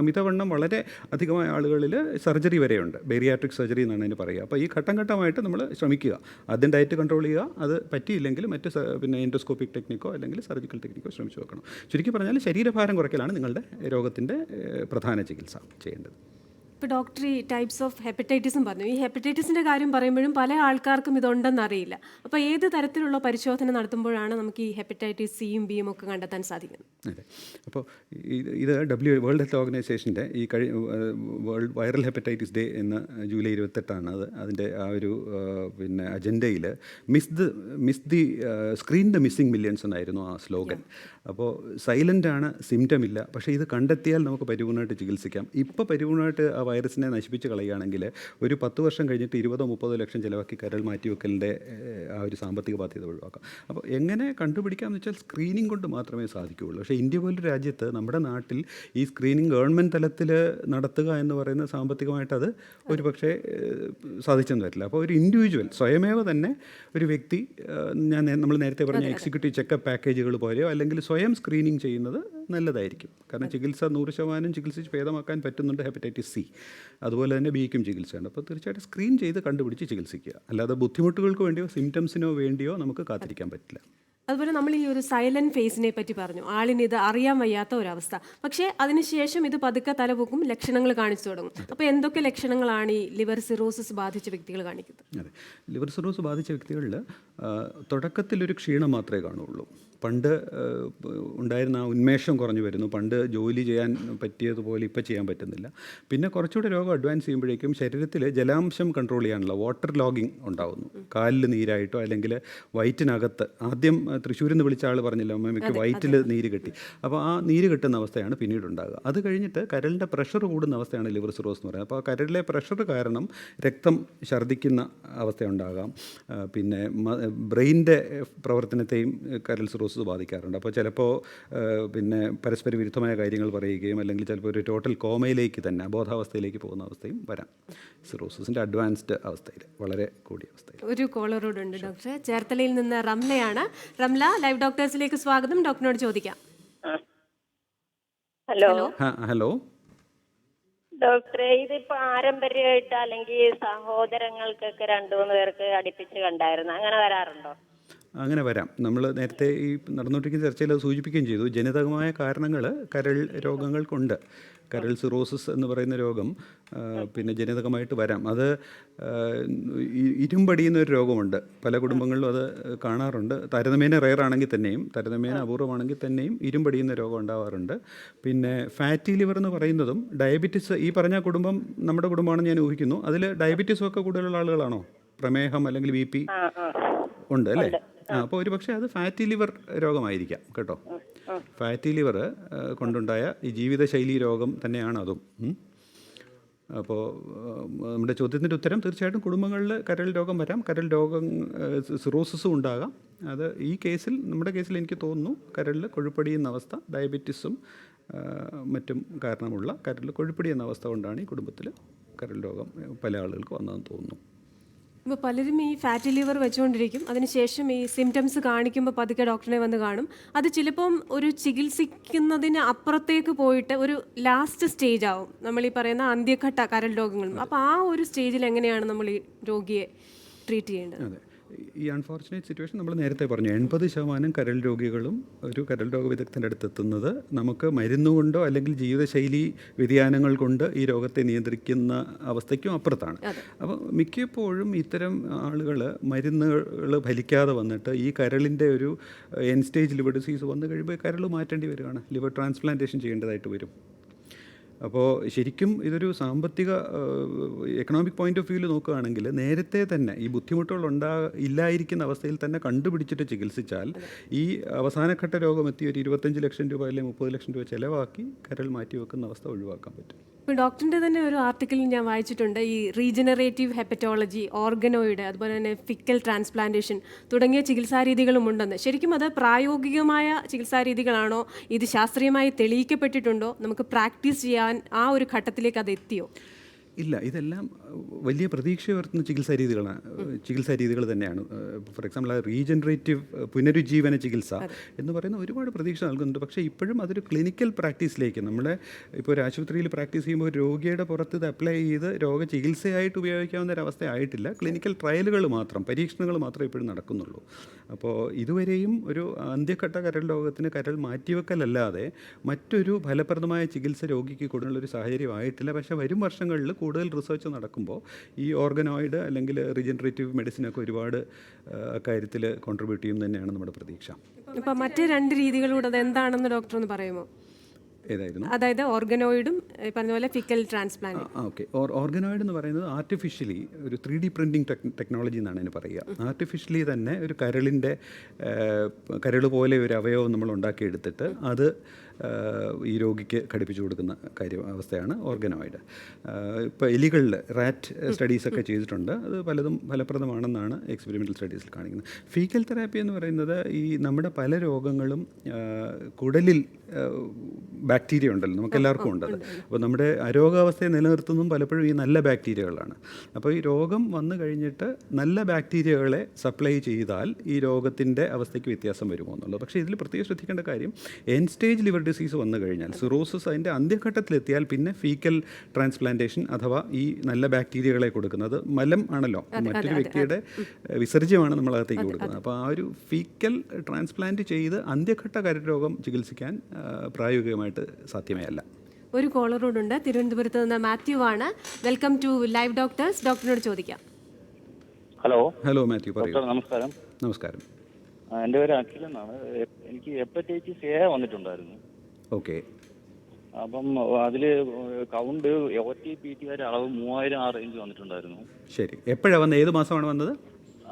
അമിതവണ്ണം വളരെ അധികമായ ആളുകളിൽ സർജറി വരെയുണ്ട്. ബേറിയാട്രിക് സർജറി എന്നാണ് അതിന് പറയുക. അപ്പോൾ ഈ ഘട്ടം ഘട്ടമായിട്ട് നമ്മൾ ശ്രമിക്കുക. ആദ്യം ഡയറ്റ് കൺട്രോൾ ചെയ്യുക. അത് പറ്റിയില്ലെങ്കിൽ മറ്റ് പിന്നെ എൻഡോസ്കോപ്പിക് ടെക്നിക്കോ അല്ലെങ്കിൽ സർജിക്കൽ ടെക്നിക്കോ ശ്രമിച്ചു നോക്കണം. ചുരുക്കി പറഞ്ഞാൽ ശരീരഭാരം കുറയ്ക്കലാണ് നിങ്ങളുടെ രോഗത്തിന്റെ പ്രധാന ചികിത്സ ചെയ്യേണ്ടത്. ഇപ്പോൾ ഡോക്ടർ ഈ ടൈപ്സ് ഓഫ് ഹെപ്പറ്റൈറ്റിസും പറഞ്ഞു. ഈ ഹെപ്പറ്റൈറ്റിസിന്റെ കാര്യം പറയുമ്പോഴും പല ആൾക്കാർക്കും ഇതുണ്ടെന്ന് അറിയില്ല. അപ്പോൾ ഏത് തരത്തിലുള്ള പരിശോധന നടത്തുമ്പോഴാണ് നമുക്ക് ഈ ഹെപ്പറ്റൈറ്റിസ് സിയും ബിയും ഒക്കെ കണ്ടെത്താൻ സാധിക്കുന്നത്? അതെ. അപ്പോൾ ഇത് ഡബ്ല്യു വേൾഡ് ഹെൽത്ത് ഓർഗനൈസേഷന്റെ ഈ കഴി വേൾഡ് വൈറൽ ഹെപ്പറ്റൈറ്റിസ് ഡേ എന്ന ജൂലൈ ഇരുപത്തെട്ടാണ് അത്. അതിന്റെ ആ ഒരു പിന്നെ അജണ്ടയിൽ miss the miss the screen the missing millions എന്നായിരുന്നു ആ സ്ലോഗൻ അപ്പോൾ സൈലന്റ് ആണ് സിംറ്റം ഇല്ല പക്ഷേ ഇത് കണ്ടെത്തിയാൽ നമുക്ക് പരിപൂർണമായിട്ട് ചികിത്സിക്കാം. ഇപ്പോൾ പരിപൂർണമായിട്ട് ആ വൈറസിനെ നശിപ്പിച്ച് കളയുകയാണെങ്കിൽ ഒരു പത്ത് വർഷം കഴിഞ്ഞിട്ട് ഇരുപതോ മുപ്പതോ ലക്ഷം ചിലവാക്കി കരൾ മാറ്റിവെക്കലിന്റെ ആ ഒരു സാമ്പത്തിക ബാധ്യത ഒഴിവാക്കാം. അപ്പോൾ എങ്ങനെ കണ്ടുപിടിക്കാമെന്ന് വെച്ചാൽ സ്ക്രീനിങ് കൊണ്ട് മാത്രമേ സാധിക്കുകയുള്ളൂ. പക്ഷേ ഇന്ത്യ പോലൊരു രാജ്യത്ത് നമ്മുടെ നാട്ടിൽ ഈ സ്ക്രീനിങ് ഗവൺമെന്റ് തലത്തിൽ നടത്തുക എന്ന് പറയുന്ന സാമ്പത്തികമായിട്ട് അത് ഒരു പക്ഷേ സാധിച്ചെന്ന് വരില്ല. അപ്പോൾ ഒരു ഇൻഡിവിജ്വൽ സ്വയമേവ തന്നെ ഒരു വ്യക്തി ഞാൻ നമ്മൾ നേരത്തെ പറഞ്ഞ എക്സിക്യൂട്ടീവ് ചെക്കപ്പ് പാക്കേജുകൾ പോലെയോ അല്ലെങ്കിൽ സ്വയം സ്ക്രീനിങ് ചെയ്യുന്നത് നല്ലതായിരിക്കും. കാരണം ചികിത്സ നൂറ് ശതമാനം ചികിത്സിച്ച് ഭേദമാക്കാൻ പറ്റുന്നുണ്ട് ഹെപ്പറ്റൈറ്റിസ് സി. അതുപോലെ തന്നെ ബിക്കും ചികിത്സയുണ്ട്. അപ്പോൾ തീർച്ചയായിട്ടും സ്ക്രീൻ ചെയ്ത് കണ്ടുപിടിച്ച് ചികിത്സിക്കുക. അല്ലാതെ ബുദ്ധിമുട്ടുകൾക്ക് വേണ്ടിയോ സിംറ്റംസിനോ വേണ്ടിയോ നമുക്ക് കാത്തിരിക്കാൻ പറ്റില്ല. അതുപോലെ നമ്മൾ ഈ ഒരു സൈലന്റ് ഫേസിനെ പറ്റി പറഞ്ഞു. ആളിന് ഇത് അറിയാൻ വയ്യാത്ത ഒരവസ്ഥ. പക്ഷേ അതിനുശേഷം ഇത് പതുക്കെ തലപൊക്കും ലക്ഷണങ്ങൾ കാണിച്ചു തുടങ്ങും. അപ്പോൾ എന്തൊക്കെ ലക്ഷണങ്ങളാണ് ഈ ലിവർ സിറോസിസ് ബാധിച്ച വ്യക്തികൾ കാണിക്കുന്നത്? അതെ. ലിവർ സിറോസ് ബാധിച്ച വ്യക്തികളിൽ തുടക്കത്തിലൊരു ക്ഷീണം മാത്രമേ കാണുള്ളൂ പണ്ട് ഉണ്ടായിരുന്ന ആ ഉന്മേഷം കുറഞ്ഞു വരുന്നു. പണ്ട് ജോലി ചെയ്യാൻ പറ്റിയതുപോലെ ഇപ്പോൾ ചെയ്യാൻ പറ്റുന്നില്ല. പിന്നെ കുറച്ചുകൂടി രോഗം അഡ്വാൻസ് ചെയ്യുമ്പോഴേക്കും ശരീരത്തിൽ ജലാംശം കൺട്രോൾ ചെയ്യാനുള്ള വാട്ടർ ലോഗിങ് ഉണ്ടാകുന്നു കാലിൽ നീരായിട്ടോ അല്ലെങ്കിൽ വയറ്റിനകത്ത്. ആദ്യം തൃശ്ശൂരിൽ നിന്ന് വിളിച്ച ആൾ പറഞ്ഞില്ല അമ്മയ്ക്ക് വയറ്റിൽ നീര് കിട്ടി. അപ്പോൾ ആ നീര് കിട്ടുന്ന അവസ്ഥയാണ് പിന്നീട് ഉണ്ടാകുക അത് കഴിഞ്ഞിട്ട് കരളിന്റെ പ്രഷർ കൂടുന്ന അവസ്ഥയാണ് ലിവർ സിറോസ് എന്ന് പറയുന്നത്. അപ്പോൾ ആ കരളിലെ പ്രഷർ കാരണം രക്തം ഛർദ്ദിക്കുന്ന അവസ്ഥ ഉണ്ടാകാം. പിന്നെ ബ്രെയിന്റെ പ്രവർത്തനത്തെയും കരൾ സിറോസിസ് ബാധിക്കാറുണ്ട്. അപ്പോൾ ചിലപ്പോൾ പിന്നെ പരസ്പര വിരുദ്ധമായ കാര്യങ്ങൾ പറയുകയും അല്ലെങ്കിൽ ചിലപ്പോൾ ഒരു ടോട്ടൽ കോമയിലേക്ക് തന്നെ അബോധാവസ്ഥയിലേക്ക് പോകുന്ന അവസ്ഥയും വരാം. സിറോസിന്റെ അഡ്വാൻസ്ഡ് അവസ്ഥയിൽ വളരെ കൂടിയ അവസ്ഥയിൽ. ഒരു കോളറോട് ഉണ്ട് ഡോക്ടർ ചേർത്തലയിൽ നിന്ന് റംലയാണ്. റംല ലൈവ് ഡോക്ടേഴ്സിലേക്ക് സ്വാഗതം. ഡോക്ടറിനോട് ചോദിക്കാം. Hello hello. ഡോക്ടറെ ഇതിപ്പോ പാരമ്പര്യമായിട്ട് അല്ലെങ്കിൽ സഹോദരങ്ങൾക്കൊക്കെ രണ്ടു മൂന്ന് പേർക്ക് അടുപ്പിച്ച് കണ്ടായിരുന്നു. അങ്ങനെ വരാറുണ്ടോ? അങ്ങനെ വരാം. നമ്മൾ നേരത്തെ ഈ നടന്നുകൊണ്ടിരിക്കുന്ന ചർച്ചയിൽ അത് സൂചിപ്പിക്കുകയും ചെയ്തു. ജനിതകമായ കാരണങ്ങൾ കരൾ രോഗങ്ങൾക്കുണ്ട്. കരൾ സിറോസിസ് എന്ന് പറയുന്ന രോഗം പിന്നെ ജനിതകമായിട്ട് വരാം. അത് ഇരുമ്പടിയുന്ന ഒരു രോഗമുണ്ട്. പല കുടുംബങ്ങളിലും അത് കാണാറുണ്ട്. താരതമ്യേന റെയർ ആണെങ്കിൽ തന്നെയും താരതമ്യേന അപൂർവമാണെങ്കിൽ തന്നെയും ഇരുമ്പടിയുന്ന രോഗം ഉണ്ടാവാറുണ്ട്. പിന്നെ ഫാറ്റി ലിവർ എന്ന് പറയുന്നതും ഡയബറ്റിസ് ഈ പറഞ്ഞ കുടുംബം നമ്മുടെ കുടുംബമാണെന്ന് ഞാൻ ഊഹിക്കുന്നു. അതിൽ ഡയബറ്റിസും ഒക്കെ കൂടുതലുള്ള ആളുകളാണോ? പ്രമേഹം അല്ലെങ്കിൽ ബി പി ഉണ്ട് അല്ലേ? അപ്പോൾ ഒരു പക്ഷേ അത് ഫാറ്റി ലിവർ രോഗമായിരിക്കാം കേട്ടോ. ഫാറ്റി ലിവർ കൊണ്ടുണ്ടായ ഈ ജീവിതശൈലി രോഗം തന്നെയാണ് അതും. അപ്പോൾ നമ്മുടെ ചോദ്യത്തിന്റെ ഉത്തരം തീർച്ചയായിട്ടും കുടുംബങ്ങളിൽ കരൾ രോഗം വരാം. കരൾ രോഗം സിറോസിസും ഉണ്ടാകാം. അത് ഈ കേസിൽ നമ്മുടെ കേസിൽ എനിക്ക് തോന്നുന്നു കരളിൽ കൊഴുപ്പടിയുന്ന അവസ്ഥ ഡയബറ്റീസും മറ്റും കാരണമുള്ള കരളിൽ കൊഴുപ്പടിയുന്ന അവസ്ഥ കൊണ്ടാണ് ഈ കുടുംബത്തിൽ കരൾ രോഗം പല ആളുകൾക്ക് വന്നതെന്ന് തോന്നുന്നു. ഇപ്പോൾ പലരും ഈ ഫാറ്റി ലിവർ വെച്ചുകൊണ്ടിരിക്കും അതിനുശേഷം ഈ സിംറ്റംസ് കാണിക്കുമ്പോൾ പതുക്കെ ഡോക്ടറിനെ വന്ന് കാണും. അത് ചിലപ്പം ഒരു ചികിത്സിക്കുന്നതിന് അപ്പുറത്തേക്ക് പോയിട്ട് ഒരു ലാസ്റ്റ് സ്റ്റേജ് ആവും. നമ്മൾ ഈ പറയുന്ന അന്ത്യഘട്ട കരൾ രോഗങ്ങളും അപ്പോൾ ആ ഒരു സ്റ്റേജിൽ എങ്ങനെയാണ് നമ്മൾ ഈ രോഗിയെ ട്രീറ്റ് ചെയ്യേണ്ടത്? ഈ അൺഫോർച്ചുനേറ്റ് സിറ്റുവേഷൻ നമ്മൾ നേരത്തെ പറഞ്ഞു. എൺപത് ശതമാനം കരൾ രോഗികളും ഒരു കരൾ രോഗ വിദഗ്ധന്റെ അടുത്ത് എത്തുന്നത് നമുക്ക് മരുന്നുകൊണ്ടോ അല്ലെങ്കിൽ ജീവിതശൈലി വ്യതിയാനങ്ങൾ കൊണ്ട് ഈ രോഗത്തെ നിയന്ത്രിക്കുന്ന അവസ്ഥയ്ക്കും അപ്പുറത്താണ്. അപ്പോൾ മിക്കപ്പോഴും ഇത്തരം ആളുകൾ മരുന്നുകൾ ഫലിക്കാതെ വന്നിട്ട് ഈ കരളിന്റെ ഒരു എൻ സ്റ്റേജ് ലിവർ ഡിസീസ് വന്നു കഴിയുമ്പോൾ കരൾ മാറ്റേണ്ടി വരികയാണ്. ലിവർ ട്രാൻസ്പ്ലാന്റേഷൻ ചെയ്യേണ്ടതായിട്ട് വരും. അപ്പോൾ ശരിക്കും ഇതൊരു സാമ്പത്തിക എക്കണോമിക് പോയിന്റ് ഓഫ് വ്യൂവിൽ നോക്കുകയാണെങ്കിൽ നേരത്തെ തന്നെ ഈ ബുദ്ധിമുട്ടുകൾ ഉണ്ടാ ഇല്ലായിരിക്കുന്ന അവസ്ഥയിൽ തന്നെ കണ്ടുപിടിച്ചിട്ട് ചികിത്സിച്ചാൽ ഈ അവസാനഘട്ട രോഗം എത്തി ഒരു ഇരുപത്തഞ്ച് ലക്ഷം രൂപ അല്ലെങ്കിൽ മുപ്പത് ലക്ഷം രൂപ ചിലവാക്കി കരൾ മാറ്റി വെക്കുന്ന അവസ്ഥ ഒഴിവാക്കാൻ പറ്റും. ഇപ്പോൾ ഡോക്ടറിന്റെ തന്നെ ഒരു ആർട്ടിക്കിളിൽ ഞാൻ വായിച്ചിട്ടുണ്ട്. ഈ റീജനറേറ്റീവ് ഹെപ്പറ്റോളജി ഓർഗനോയിഡ് അതുപോലെ തന്നെ ഫിക്കൽ ട്രാൻസ്പ്ലാന്റേഷൻ തുടങ്ങിയ ചികിത്സാ രീതികളും ഉണ്ടെന്ന്. ശരിക്കും അത് പ്രായോഗികമായ ചികിത്സാ രീതികളാണോ ഇത് ശാസ്ത്രീയമായി തെളിയിക്കപ്പെട്ടിട്ടുണ്ടോ? നമുക്ക് പ്രാക്ടീസ് ചെയ്യാൻ ആ ഒരു ഘട്ടത്തിലേക്ക് അത് എത്തിയോ? ഇല്ല ഇതെല്ലാം വലിയ പ്രതീക്ഷ ഉയർത്തുന്ന ചികിത്സാ രീതികളാണ് ചികിത്സാ രീതികൾ തന്നെയാണ്. ഫോർ എക്സാമ്പിൾ ആ റീജനറേറ്റീവ് പുനരുജ്ജീവന ചികിത്സ എന്ന് പറയുന്ന ഒരുപാട് പ്രതീക്ഷ നൽകുന്നുണ്ട്. പക്ഷേ ഇപ്പോഴും അതൊരു ക്ലിനിക്കൽ പ്രാക്ടീസിലേക്ക് നമ്മുടെ ഇപ്പോൾ ഒരു ആശുപത്രിയിൽ പ്രാക്ടീസ് ചെയ്യുമ്പോൾ രോഗിയുടെ പുറത്ത് ഇത് അപ്ലൈ ചെയ്ത് രോഗ ചികിത്സയായിട്ട് ഉപയോഗിക്കാവുന്ന ഒരു അവസ്ഥ ആയിട്ടില്ല. ക്ലിനിക്കൽ ട്രയലുകൾ മാത്രം പരീക്ഷണങ്ങൾ മാത്രമേ ഇപ്പോഴും നടക്കുന്നുള്ളൂ. അപ്പോൾ ഇതുവരെയും ഒരു അന്ത്യഘട്ട കരൾ രോഗത്തിന് കരൾ മാറ്റിവെക്കലല്ലാതെ മറ്റൊരു ഫലപ്രദമായ ചികിത്സ രോഗിക്ക് കൊടുക്കാനുള്ള ഒരു സാഹചര്യം ആയിട്ടില്ല. പക്ഷേ വരും വർഷങ്ങളിൽ കൂടുതൽ റിസർച്ച് നടക്കുമ്പോൾ ഈ ഓർഗനോയിഡ് അല്ലെങ്കിൽ റീജനറേറ്റീവ് മെഡിസിനൊക്കെ ഒരുപാട് കാര്യത്തിൽ കോൺട്രിബ്യൂട്ട് ചെയ്യും തന്നെയാണ് നമ്മുടെ പ്രതീക്ഷ. ഇപ്പം മറ്റ് രണ്ട് രീതികളൂടെ അത് എന്താണെന്ന് ഡോക്ടർ ഒന്ന് പറയുമോ? ഏതായിരുന്നു? അതായത് ഓർഗനോയിഡും പറഞ്ഞ പോലെ ഫിക്കൽ ട്രാൻസ്പ്ലാന്റ് ഓക്കെ ഓർഗനോയിഡ് എന്ന് പറയുന്നത് ആർട്ടിഫിഷ്യലി ഒരു ത്രീ ഡി പ്രിന്റിംഗ് ടെക്നോളജി എന്നാണ് അതിന് പറയുക. ആർട്ടിഫിഷ്യലി തന്നെ ഒരു കരളിന്റെ കരൾ പോലെ ഒരു അവയവം നമ്മൾ ഉണ്ടാക്കിയെടുത്തിട്ട് അത് ഈ രോഗിക്ക് ഘടിപ്പിച്ചു കൊടുക്കുന്ന കാര്യം അവസ്ഥയാണ് ഓർഗനോയിഡ്. ഇപ്പോൾ എലികളിൽ റാറ്റ് സ്റ്റഡീസൊക്കെ ചെയ്തിട്ടുണ്ട്. അത് പലതും ഫലപ്രദമാണെന്നാണ് എക്സ്പെരിമെന്റൽ സ്റ്റഡീസിൽ കാണിക്കുന്നത്. ഫീക്കൽ തെറാപ്പി എന്ന് പറയുന്നത് ഈ നമ്മുടെ പല രോഗങ്ങളും കുടലിൽ ബാക്ടീരിയ ഉണ്ടല്ലോ നമുക്ക് എല്ലാവർക്കും ഉണ്ടത് അപ്പോൾ നമ്മുടെ അരോഗാവസ്ഥയെ നിലനിർത്തുന്നതും പലപ്പോഴും ഈ നല്ല ബാക്ടീരിയകളാണ്. അപ്പോൾ ഈ രോഗം വന്നു കഴിഞ്ഞിട്ട് നല്ല ബാക്ടീരിയകളെ സപ്ലൈ ചെയ്താൽ ഈ രോഗത്തിന്റെ അവസ്ഥയ്ക്ക് വ്യത്യാസം വരുമോ എന്നുള്ളത്. പക്ഷേ ഇതിൽ പ്രത്യേകം ശ്രദ്ധിക്കേണ്ട കാര്യം എൻ സ്റ്റേജ് ലിവർ ഡിസീസ് വന്നു കഴിഞ്ഞാൽ സിറോസിസ് അതിന്റെ അന്ത്യഘട്ടത്തിലെത്തിയാൽ പിന്നെ ഫീക്കൽ ട്രാൻസ്പ്ലാന്റേഷൻ അഥവാ ഈ നല്ല ബാക്ടീരിയകളെ കൊടുക്കുന്നത് മലം ആണല്ലോ. മറ്റൊരു വ്യക്തിയുടെ വിസർജ്യമാണ് നമ്മൾ അകത്തേക്ക് കൊടുക്കുന്നത്. അപ്പോൾ ആ ഒരു ഫീക്കൽ ട്രാൻസ്പ്ലാന്റ് ചെയ്ത് അന്ത്യഘട്ട കരരോഗം ചികിത്സിക്കാൻ പ്രായോഗികമായിട്ട് സാധ്യമേ അല്ല ഒരു കോളറോടുണ്ട് തിരുവനന്തപുരത്ത് നിന്ന് മാത്യു ആണ്. വെൽക്കം ടു ലൈവ് ഡോക്ടേഴ്സ് ഡോക്ടറിനോട് ചോദിക്കാം. ഹലോ. ഹലോ മാത്യു പറയൂ. നമസ്കാരം. നമസ്കാരം. എന്റെ എന്റെ പേര് അഖിൽ എന്നാണ്. എനിക്ക് ഹെപ്പറ്റൈറ്റിസ് എ വന്നിട്ടുണ്ടായിരുന്നു. ഓക്കെ. അപ്പം അതിൽ count O T P T അളവ് മൂവായിരം ആ റേഞ്ച് വന്നിട്ടുണ്ടായിരുന്നു. ശരി. എപ്പോഴാണ് വന്നത്? ഏത് മാസമാണ് വന്നത്?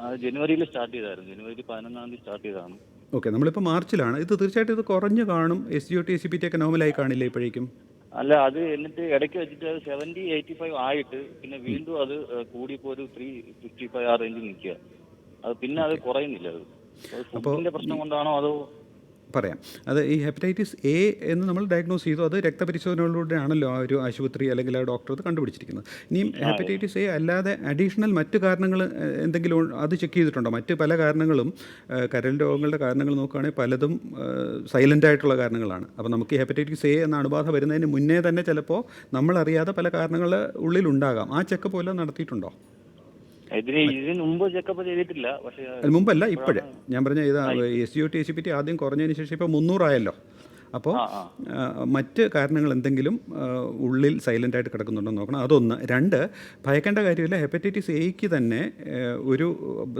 അത് ജനുവരിയിൽ സ്റ്റാർട്ട് ചെയ്തായിരുന്നു. ജനുവരി പതിനൊന്നാം തീയതി സ്റ്റാർട്ട് ചെയ്താണ്. ഓക്കെ. നമ്മളിപ്പോൾ മാർച്ചിലാണ്. ഇത് തീർച്ചയായിട്ടും ഇത് കുറഞ്ഞു കാണും. S G O T S C P T ഒക്കെ നോർമലായി കാണില്ലേ ഇപ്പോഴേക്കും? അല്ല അത് എന്നിട്ട് ഇടയ്ക്ക് വെച്ചിട്ട് സെവന്റി എയ്റ്റി ഫൈവ് ആയിട്ട് പിന്നെ വീണ്ടും അത് കൂടിയപ്പോൾ ഒരു ത്രീ ഫിഫ്റ്റി ഫൈവ് ആ റേഞ്ചിൽ നിൽക്കുക. അത് പിന്നെ അത് കുറയുന്നില്ല അത്. ഫുഡിന്റെ പ്രശ്നം കൊണ്ടാണോ അതോ പറയാം. അത് ഈ ഹെപ്പറ്റൈറ്റിസ് എ എന്ന് നമ്മൾ ഡയഗ്നോസ് ചെയ്തു. അത് രക്തപരിശോധനകളിലൂടെയാണല്ലോ ആ ഒരു ആശുപത്രി അല്ലെങ്കിൽ ആ ഡോക്ടർ അത് കണ്ടുപിടിച്ചിരിക്കുന്നത്. ഇനിയും ഹെപ്പറ്റൈറ്റിസ് എ അല്ലാതെ അഡീഷണൽ മറ്റു കാരണങ്ങൾ എന്തെങ്കിലും അത് ചെക്ക് ചെയ്തിട്ടുണ്ടോ? മറ്റ് പല കാരണങ്ങളും കരൽ രോഗങ്ങളുടെ കാരണങ്ങൾ നോക്കുകയാണെങ്കിൽ പലതും സൈലന്റ് ആയിട്ടുള്ള കാരണങ്ങളാണ്. അപ്പോൾ നമുക്ക് ഈ ഹെപ്പറ്റൈറ്റിസ് എ എന്ന അണുബാധ വരുന്നതിന് മുന്നേ തന്നെ ചിലപ്പോൾ നമ്മളറിയാതെ പല കാരണങ്ങൾ ഉള്ളിലുണ്ടാകാം. ആ ചെക്കപ്പ് പോലെ നടത്തിയിട്ടുണ്ടോ? ഇതിന് ഇതിന് മുമ്പ് ചെക്കപ്പ് ചെയ്തിട്ടില്ല പക്ഷേ മുമ്പല്ല ഇപ്പോഴേ. ഞാൻ പറഞ്ഞ ഇതാ S C O T S C P T ആദ്യം കുറഞ്ഞതിന് ശേഷം ഇപ്പോൾ മുന്നൂറായല്ലോ. അപ്പോൾ മറ്റ് കാരണങ്ങൾ എന്തെങ്കിലും ഉള്ളിൽ സൈലന്റ് ആയിട്ട് കിടക്കുന്നുണ്ടോ എന്ന് നോക്കണം. അതൊന്ന്. രണ്ട് ഭയക്കേണ്ട കാര്യമില്ല. ഹെപ്പറ്റൈറ്റിസ് എയ്ക്ക് തന്നെ ഒരു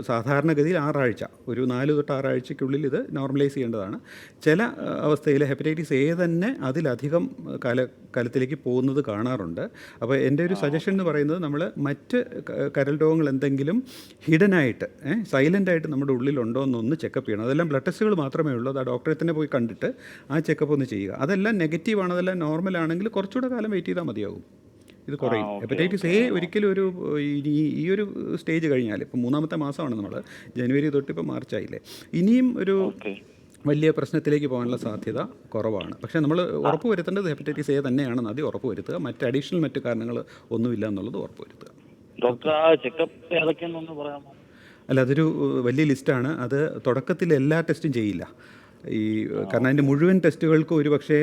സാധാരണഗതിയിൽ ആറാഴ്ച ഒരു നാല് തൊട്ട് ആറാഴ്ചയ്ക്കുള്ളിൽ ഇത് നോർമലൈസ് ചെയ്യേണ്ടതാണ്. ചില അവസ്ഥയിൽ ഹെപ്പറ്റൈറ്റിസ് എ തന്നെ അതിലധികം കാല കാലത്തിലേക്ക് പോകുന്നത് കാണാറുണ്ട്. അപ്പോൾ എന്റെ ഒരു സജഷൻ എന്ന് പറയുന്നത് നമ്മൾ മറ്റ് കരൽ രോഗങ്ങൾ എന്തെങ്കിലും ഹിഡനായിട്ട് സൈലന്റ് ആയിട്ട് നമ്മുടെ ഉള്ളിലുണ്ടോ എന്നൊന്ന് ചെക്കപ്പ് ചെയ്യണം. അതെല്ലാം ബ്ലഡ് ടെസ്റ്റുകൾ മാത്രമേ ഉള്ളൂ. അത് ആ ഡോക്ടറെ തന്നെ പോയി കണ്ടിട്ട് ആ ചെക്കപ്പ് ഒന്ന് ചെയ്യുക. അതെല്ലാം നെഗറ്റീവ് ആണ് അതെല്ലാം നോർമൽ ആണെങ്കിൽ കുറച്ചുകൂടെ കാലം വെയിറ്റ് ചെയ്താൽ മതിയാകും. ഇത് കുറയും. ഹെപ്പറ്റൈറ്റിസ് എ ഒരിക്കലും ഒരു ഈ ഒരു സ്റ്റേജ് കഴിഞ്ഞാൽ ഇപ്പം മൂന്നാമത്തെ മാസമാണ് നമ്മൾ ജനുവരി തൊട്ട് ഇപ്പോൾ മാർച്ച് ആയില്ലേ. ഇനിയും ഒരു വലിയ പ്രശ്നത്തിലേക്ക് പോകാനുള്ള സാധ്യത കുറവാണ്. പക്ഷേ നമ്മൾ ഉറപ്പ് വരുത്തേണ്ടത് ഹെപ്പറ്റൈറ്റിസ് എ തന്നെയാണെന്ന് ആദ്യം ഉറപ്പ് വരുത്തുക. മറ്റ് അഡീഷണൽ മറ്റ് കാരണങ്ങൾ ഒന്നുമില്ല എന്നുള്ളത് ഉറപ്പ് വരുത്തുക. ഡോക്ടർ ചെക്കപ്പ് പറയാമോ? അല്ല അതൊരു വലിയ ലിസ്റ്റാണ് അത് തുടക്കത്തിൽ എല്ലാ ടെസ്റ്റും ചെയ്യില്ല. ഈ കാരണം അതിന്റെ മുഴുവൻ ടെസ്റ്റുകൾക്കും ഒരു പക്ഷേ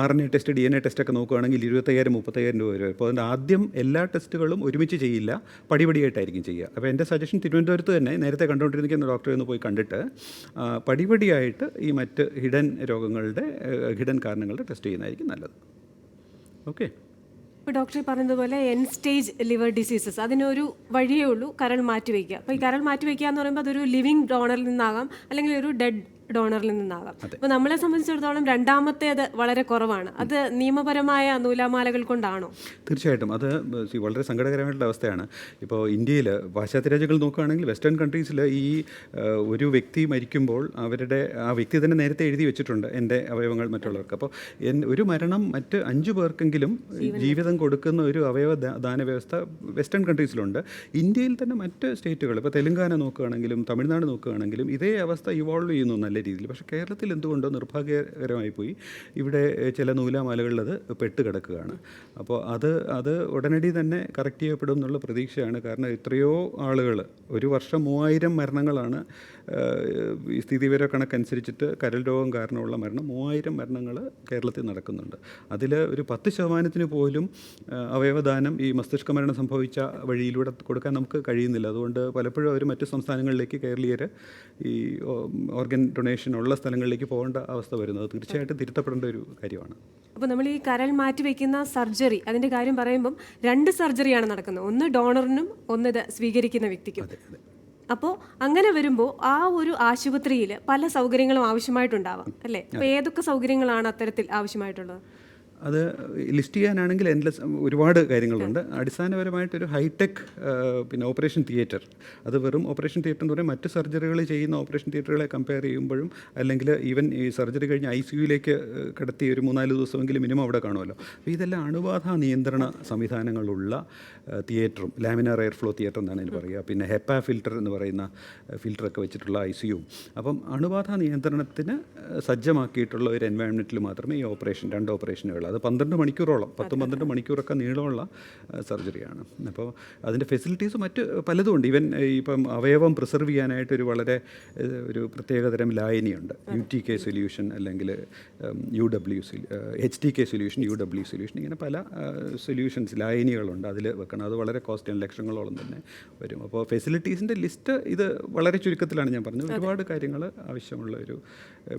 R N A test D N A ടെസ്റ്റൊക്കെ നോക്കുകയാണെങ്കിൽ ഇരുപത്തയ്യായിരം മുപ്പത്തയ്യായിരം രൂപ വരും. അപ്പോൾ അതിന്റെ ആദ്യം എല്ലാ ടെസ്റ്റുകളും ഒരുമിച്ച് ചെയ്യില്ല പടിപടിയായിട്ടായിരിക്കും ചെയ്യുക. അപ്പോൾ എന്റെ സജഷൻ തിരുവനന്തപുരത്ത് തന്നെ നേരത്തെ കണ്ടുകൊണ്ടിരിക്കുന്ന ഡോക്ടറെ ഒന്ന് പോയി കണ്ടിട്ട് പടിപടിയായിട്ട് ഈ മറ്റ് ഹിഡൻ രോഗങ്ങളുടെ ഹിഡൻ കാരണങ്ങളുടെ ടെസ്റ്റ് ചെയ്യുന്നതായിരിക്കും നല്ലത്. ഓക്കെ? ഇപ്പോൾ ഡോക്ടർ പറഞ്ഞതുപോലെ എൻ സ്റ്റേജ് ലിവർ ഡിസീസസ് അതിനൊരു വഴിയേ ഉള്ളൂ കരൾ മാറ്റിവെക്കുക അപ്പോൾ ഈ കരൾ മാറ്റിവെക്കുക എന്ന് പറയുമ്പോൾ അതൊരു ലിവിങ് ഡോണറിൽ നിന്നാകാം അല്ലെങ്കിൽ ഒരു ഡെഡ് ഡോണറിൽ നിന്നാകാം അപ്പോൾ നമ്മളെ സംബന്ധിച്ചിടത്തോളം രണ്ടാമത്തേത് വളരെ കുറവാണ്. അത് നിയമപരമായ നൂലാമാലകൾ കൊണ്ടാണോ? തീർച്ചയായിട്ടും. അത് വളരെ സങ്കടകരമായിട്ടുള്ള അവസ്ഥയാണ്. ഇപ്പോൾ ഇന്ത്യയിൽ പാശ്ചാത്യ രാജ്യങ്ങൾ നോക്കുകയാണെങ്കിൽ വെസ്റ്റേൺ കൺട്രീസിൽ ഈ ഒരു വ്യക്തി മരിക്കുമ്പോൾ അവരുടെ ആ വ്യക്തി തന്നെ നേരത്തെ എഴുതി വെച്ചിട്ടുണ്ട് എന്റെ അവയവങ്ങൾ മറ്റുള്ളവർക്ക്. അപ്പോൾ ഒരു മരണം മറ്റ് അഞ്ചു പേർക്കെങ്കിലും ജീവിതം കൊടുക്കുന്ന ഒരു അവയവ ദാന വ്യവസ്ഥ വെസ്റ്റേൺ കൺട്രീസിലുണ്ട്. ഇന്ത്യയിൽ തന്നെ മറ്റ് സ്റ്റേറ്റുകൾ ഇപ്പോൾ തെലുങ്കാന നോക്കുകയാണെങ്കിലും തമിഴ്നാട് നോക്കുകയാണെങ്കിലും ഇതേ അവസ്ഥ ഇവോൾവ് ചെയ്യുന്നു. നല്ല രീതിയിൽ. പക്ഷേ കേരളത്തിൽ എന്തുകൊണ്ടോ നിർഭാഗ്യകരമായി പോയി. ഇവിടെ ചില നൂലാമാലകളിൽ അത് പെട്ട് കിടക്കുകയാണ്. അപ്പോൾ അത് അത് ഉടനടി തന്നെ കറക്റ്റ് ചെയ്യപ്പെടും എന്നുള്ള പ്രതീക്ഷയാണ്. കാരണം എത്രയോ ആളുകൾ ഒരു വർഷം മൂവായിരം മരണങ്ങളാണ് ഈ സ്ഥിതിവിവര കണക്കനുസരിച്ചിട്ട് കരൽ രോഗം കാരണമുള്ള മരണം മൂവായിരം മരണങ്ങൾ കേരളത്തിൽ നടക്കുന്നുണ്ട്. അതിൽ ഒരു പത്ത് ശതമാനത്തിന് പോലും അവയവദാനം ഈ മസ്തിഷ്ക മരണം സംഭവിച്ച വഴിയിലൂടെ കൊടുക്കാൻ നമുക്ക് കഴിയുന്നില്ല. അതുകൊണ്ട് പലപ്പോഴും അവർ മറ്റു സംസ്ഥാനങ്ങളിലേക്ക് കേരളീയർ ഈ ഓർഗൻ ഡൊണേഷൻ ഉള്ള സ്ഥലങ്ങളിലേക്ക് പോകേണ്ട അവസ്ഥ വരുന്നത്. തീർച്ചയായിട്ടും തിരുത്തപ്പെടേണ്ട ഒരു കാര്യമാണ്. അപ്പോൾ നമ്മൾ ഈ കരൾ മാറ്റി വയ്ക്കുന്ന സർജറി അതിന്റെ കാര്യം പറയുമ്പം രണ്ട് സർജറിയാണ് നടക്കുന്നത്. ഒന്ന് ഡോണറിനും ഒന്ന് ഇത് സ്വീകരിക്കുന്ന വ്യക്തിക്കും. അപ്പോൾ അങ്ങനെ വരുമ്പോൾ ആ ഒരു ആശുപത്രിയിൽ പല സൗകര്യങ്ങളും ആവശ്യമായിട്ടുണ്ടാവാം അല്ലേ? അപ്പോൾ ഏതൊക്കെ സൗകര്യങ്ങളാണ് അത്തരത്തിൽ ആവശ്യമായിട്ടുള്ളത്? അത് ലിസ്റ്റ് ചെയ്യാനാണെങ്കിൽ എൻലെസ് ഒരുപാട് കാര്യങ്ങളുണ്ട്. അടിസ്ഥാനപരമായിട്ടൊരു ഹൈടെക് പിന്നെ ഓപ്പറേഷൻ തിയേറ്റർ അത് വെറും ഓപ്പറേഷൻ തിയേറ്റർ എന്ന് പറയുമ്പോൾ മറ്റ് സർജറികൾ ചെയ്യുന്ന ഓപ്പറേഷൻ തിയേറ്ററുകളെ കമ്പയർ ചെയ്യുമ്പോഴും അല്ലെങ്കിൽ ഈവൻ ഈ സർജറി കഴിഞ്ഞ് ഐ സിയുയിലേക്ക് കിടത്തി ഒരു മൂന്നാൽ ദിവസമെങ്കിലും മിനിമം അവിടെ കാണുമല്ലോ. അപ്പോൾ ഇതെല്ലാം അണുബാധ നിയന്ത്രണ സംവിധാനങ്ങളുള്ള തിയേറ്ററും ലാമിനാർ എയർ ഫ്ലോ തിയേറ്റർ എന്നാണ് എനിക്ക് പറയുക. പിന്നെ ഹെപ്പ ഫിൽറ്റർ എന്ന് പറയുന്ന ഫിൽറ്ററൊക്കെ വെച്ചിട്ടുള്ള ഐ സിയും അപ്പം അണുബാധ നിയന്ത്രണത്തിന് സജ്ജമാക്കിയിട്ടുള്ള ഒരു എൻവയോൺമെന്റിൽ മാത്രമേ ഈ ഓപ്പറേഷൻ രണ്ട് ഓപ്പറേഷനുകൾ അത് പന്ത്രണ്ട് മണിക്കൂറോളം പത്തും പന്ത്രണ്ട് മണിക്കൂറൊക്കെ നീളമുള്ള സർജറിയാണ്. അപ്പോൾ അതിന്റെ ഫെസിലിറ്റീസ് മറ്റ് പലതും ഉണ്ട് ഈവൻ ഇപ്പം അവയവം പ്രിസർവ് ചെയ്യാനായിട്ട് ഒരു വളരെ ഒരു പ്രത്യേകതരം ലായനിയുണ്ട്. യു ടി കെ സൊല്യൂഷൻ അല്ലെങ്കിൽ U W H T K solution U W solution ഇങ്ങനെ പല സൊല്യൂഷൻസ് ലായനികളുണ്ട് അതിൽ വെക്കണം. അത് വളരെ കോസ്റ്റ് ലക്ഷങ്ങളോളം തന്നെ വരും. അപ്പോൾ ഫെസിലിറ്റീസിന്റെ ലിസ്റ്റ് ഇത് വളരെ ചുരുക്കത്തിലാണ് ഞാൻ പറഞ്ഞത്. ഒരുപാട് കാര്യങ്ങൾ ആവശ്യമുള്ള ഒരു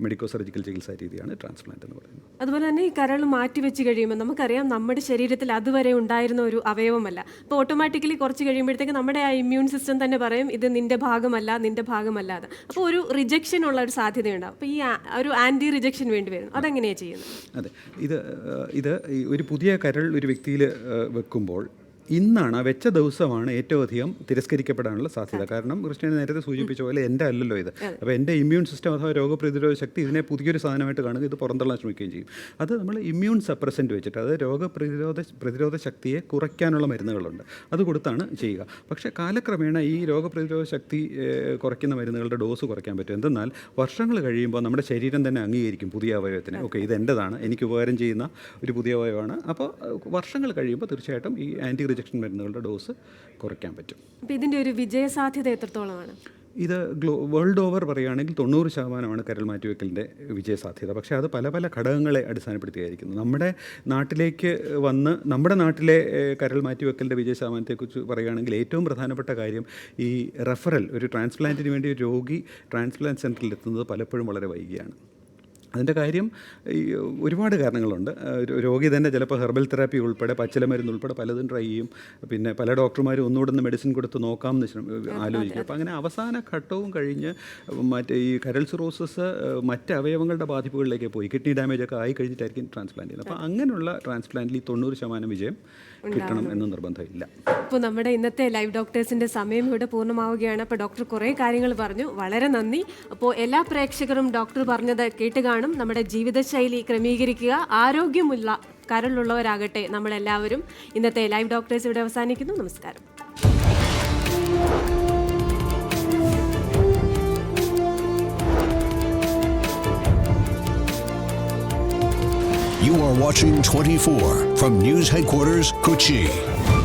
മെഡിക്കോ സർജിക്കൽ ചികിത്സാ രീതിയാണ് ട്രാൻസ്പ്ലാന്റ് എന്ന് പറയുന്നത്. അതുപോലെ തന്നെ ഈ കരൾ മാറ്റി വെച്ച് കഴിയുമ്പോൾ നമുക്കറിയാം നമ്മുടെ ശരീരത്തിൽ അതുവരെ ഉണ്ടായിരുന്ന ഒരു അവയവമല്ല. അപ്പോൾ ഓട്ടോമാറ്റിക്കലി കുറച്ച് കഴിയുമ്പോഴത്തേക്ക് നമ്മുടെ ആ ഇമ്മ്യൂൺ സിസ്റ്റം തന്നെ പറയും ഇത് നിന്റെ ഭാഗമല്ല നിന്റെ ഭാഗമല്ല അപ്പോൾ ഒരു റിജക്ഷൻ ഉള്ള ഒരു സാധ്യതയുണ്ടാവും. അപ്പോൾ ഈ ഒരു ആന്റി റിജക്ഷൻ വേണ്ടി വരും. അതെങ്ങനെയാണ് ചെയ്യുന്നത്? അതെ. ഇത് ഇത് ഒരു പുതിയ കരൾ ഒരു വ്യക്തിയിൽ വെക്കുമ്പോൾ ഇന്നാണ് ആ വെച്ച ദിവസമാണ് ഏറ്റവും അധികം തിരസ്കരിക്കപ്പെടാനുള്ള സാധ്യത. കാരണം ക്രിസ്ത്യൻ നേരത്തെ സൂചിപ്പിച്ച പോലെ എന്റെ അല്ലല്ലോ ഇത്. അപ്പോൾ എന്റെ ഇമ്മ്യൂൺ സിസ്റ്റം അഥവാ രോഗപ്രതിരോധ ശക്തി ഇതിനെ പുതിയൊരു സാധനമായിട്ട് കാണുക ഇത് പുറന്തള്ളാൻ ശ്രമിക്കുകയും ചെയ്യും. അത് നമ്മൾ ഇമ്മ്യൂൺ സപ്രസന്റ് വെച്ചിട്ട് അതായത് രോഗപ്രതിരോധ പ്രതിരോധ ശക്തിയെ കുറയ്ക്കാനുള്ള മരുന്നുകളുണ്ട്. അത് കൊടുത്താണ് ചെയ്യുക. പക്ഷേ കാലക്രമേണ ഈ രോഗപ്രതിരോധ ശക്തി കുറയ്ക്കുന്ന മരുന്നുകളുടെ ഡോസ് കുറയ്ക്കാൻ പറ്റും. എന്തെന്നാൽ വർഷങ്ങൾ കഴിയുമ്പോൾ നമ്മുടെ ശരീരം തന്നെ അംഗീകരിക്കും പുതിയ അവയവത്തിന്. ഓക്കെ ഇത് എന്റെതാണ് എനിക്ക് ഉപകാരം ചെയ്യുന്ന ഒരു പുതിയ അവയവമാണ്. അപ്പോൾ വർഷങ്ങൾ കഴിയുമ്പോൾ തീർച്ചയായിട്ടും ഈ ആന്റി റിജക്ഷൻ മരുന്നുകളുടെ ഡോസ് കുറയ്ക്കാൻ പറ്റും. അപ്പോൾ ഇതിന്റെ ഒരു വിജയ സാധ്യത എത്രത്തോളമാണ്? ഇത് ഗ്ലോ വേൾഡ് ഓവർ പറയുകയാണെങ്കിൽ തൊണ്ണൂറ് ശതമാനമാണ് കരൾ മാറ്റിവെക്കലിന്റെ വിജയസാധ്യത. പക്ഷേ അത് പല പല ഘടകങ്ങളെ അടിസ്ഥാനപ്പെടുത്തിയായിരിക്കുന്നു. നമ്മുടെ നാട്ടിലേക്ക് വന്ന് നമ്മുടെ നാട്ടിലെ കരൾ മാറ്റിവെക്കലിന്റെ വിജയ ശതമാനത്തെക്കുറിച്ച് പറയുകയാണെങ്കിൽ ഏറ്റവും പ്രധാനപ്പെട്ട കാര്യം ഈ റെഫറൽ ഒരു ട്രാൻസ്പ്ലാന്റിന് വേണ്ടി ഒരു രോഗി ട്രാൻസ്പ്ലാന്റ് സെന്ററിൽ എത്തുന്നത് പലപ്പോഴും വളരെ വൈകിയാണ്. അതിന്റെ കാര്യം ഈ ഒരുപാട് കാരണങ്ങളുണ്ട്. രോഗി തന്നെ ചിലപ്പോൾ ഹെർബൽ തെറാപ്പി ഉൾപ്പെടെ പച്ചിലമരുന്ന് ഉൾപ്പെടെ പലതും ട്രൈ ചെയ്യും. പിന്നെ പല ഡോക്ടർമാരും ഒന്നുകൂടെ ഒന്ന് മെഡിസിൻ കൊടുത്ത് നോക്കാം എന്ന് ആലോചിക്കും. അപ്പോൾ അങ്ങനെ അവസാന ഘട്ടവും കഴിഞ്ഞ് മറ്റേ ഈ കരൾ സിറോസിസ് മറ്റ് അവയവങ്ങളുടെ ബാധിപ്പുകളിലേക്ക് പോയി. കിഡ്നി ഡാമേജ് ഒക്കെ ആയി കഴിഞ്ഞിട്ടായിരിക്കും ട്രാൻസ്പ്ലാന്റ് ചെയ്യുന്നത്. അപ്പോൾ അങ്ങനെയുള്ള ട്രാൻസ്പ്ലാന്റിൽ ഈ തൊണ്ണൂറ് ശതമാനം വിജയം കിട്ടണം എന്ന് നിർബന്ധമില്ല. അപ്പോൾ നമ്മുടെ ഇന്നത്തെ ലൈവ് ഡോക്ടേഴ്സിന്റെ സമയം ഇവിടെ പൂർണമാവുകയാണ്. അപ്പോൾ ഡോക്ടർ കുറേ കാര്യങ്ങൾ പറഞ്ഞു. വളരെ നന്ദി. അപ്പോൾ എല്ലാ പ്രേക്ഷകരും ഡോക്ടർ പറഞ്ഞത് കേട്ട് കാണും. നമ്മുടെ ജീവിതശൈലി ക്രമീകരിക്കുക. ആരോഗ്യമുള്ള കരളുള്ളവരാകട്ടെ നമ്മളെല്ലാവരും. ഇന്നത്തെ ലൈവ് ഡോക്ടേഴ്സ് ഇവിടെ അവസാനിക്കുന്നു. നമസ്കാരം. You are watching 24 from News Headquarters, Kochi.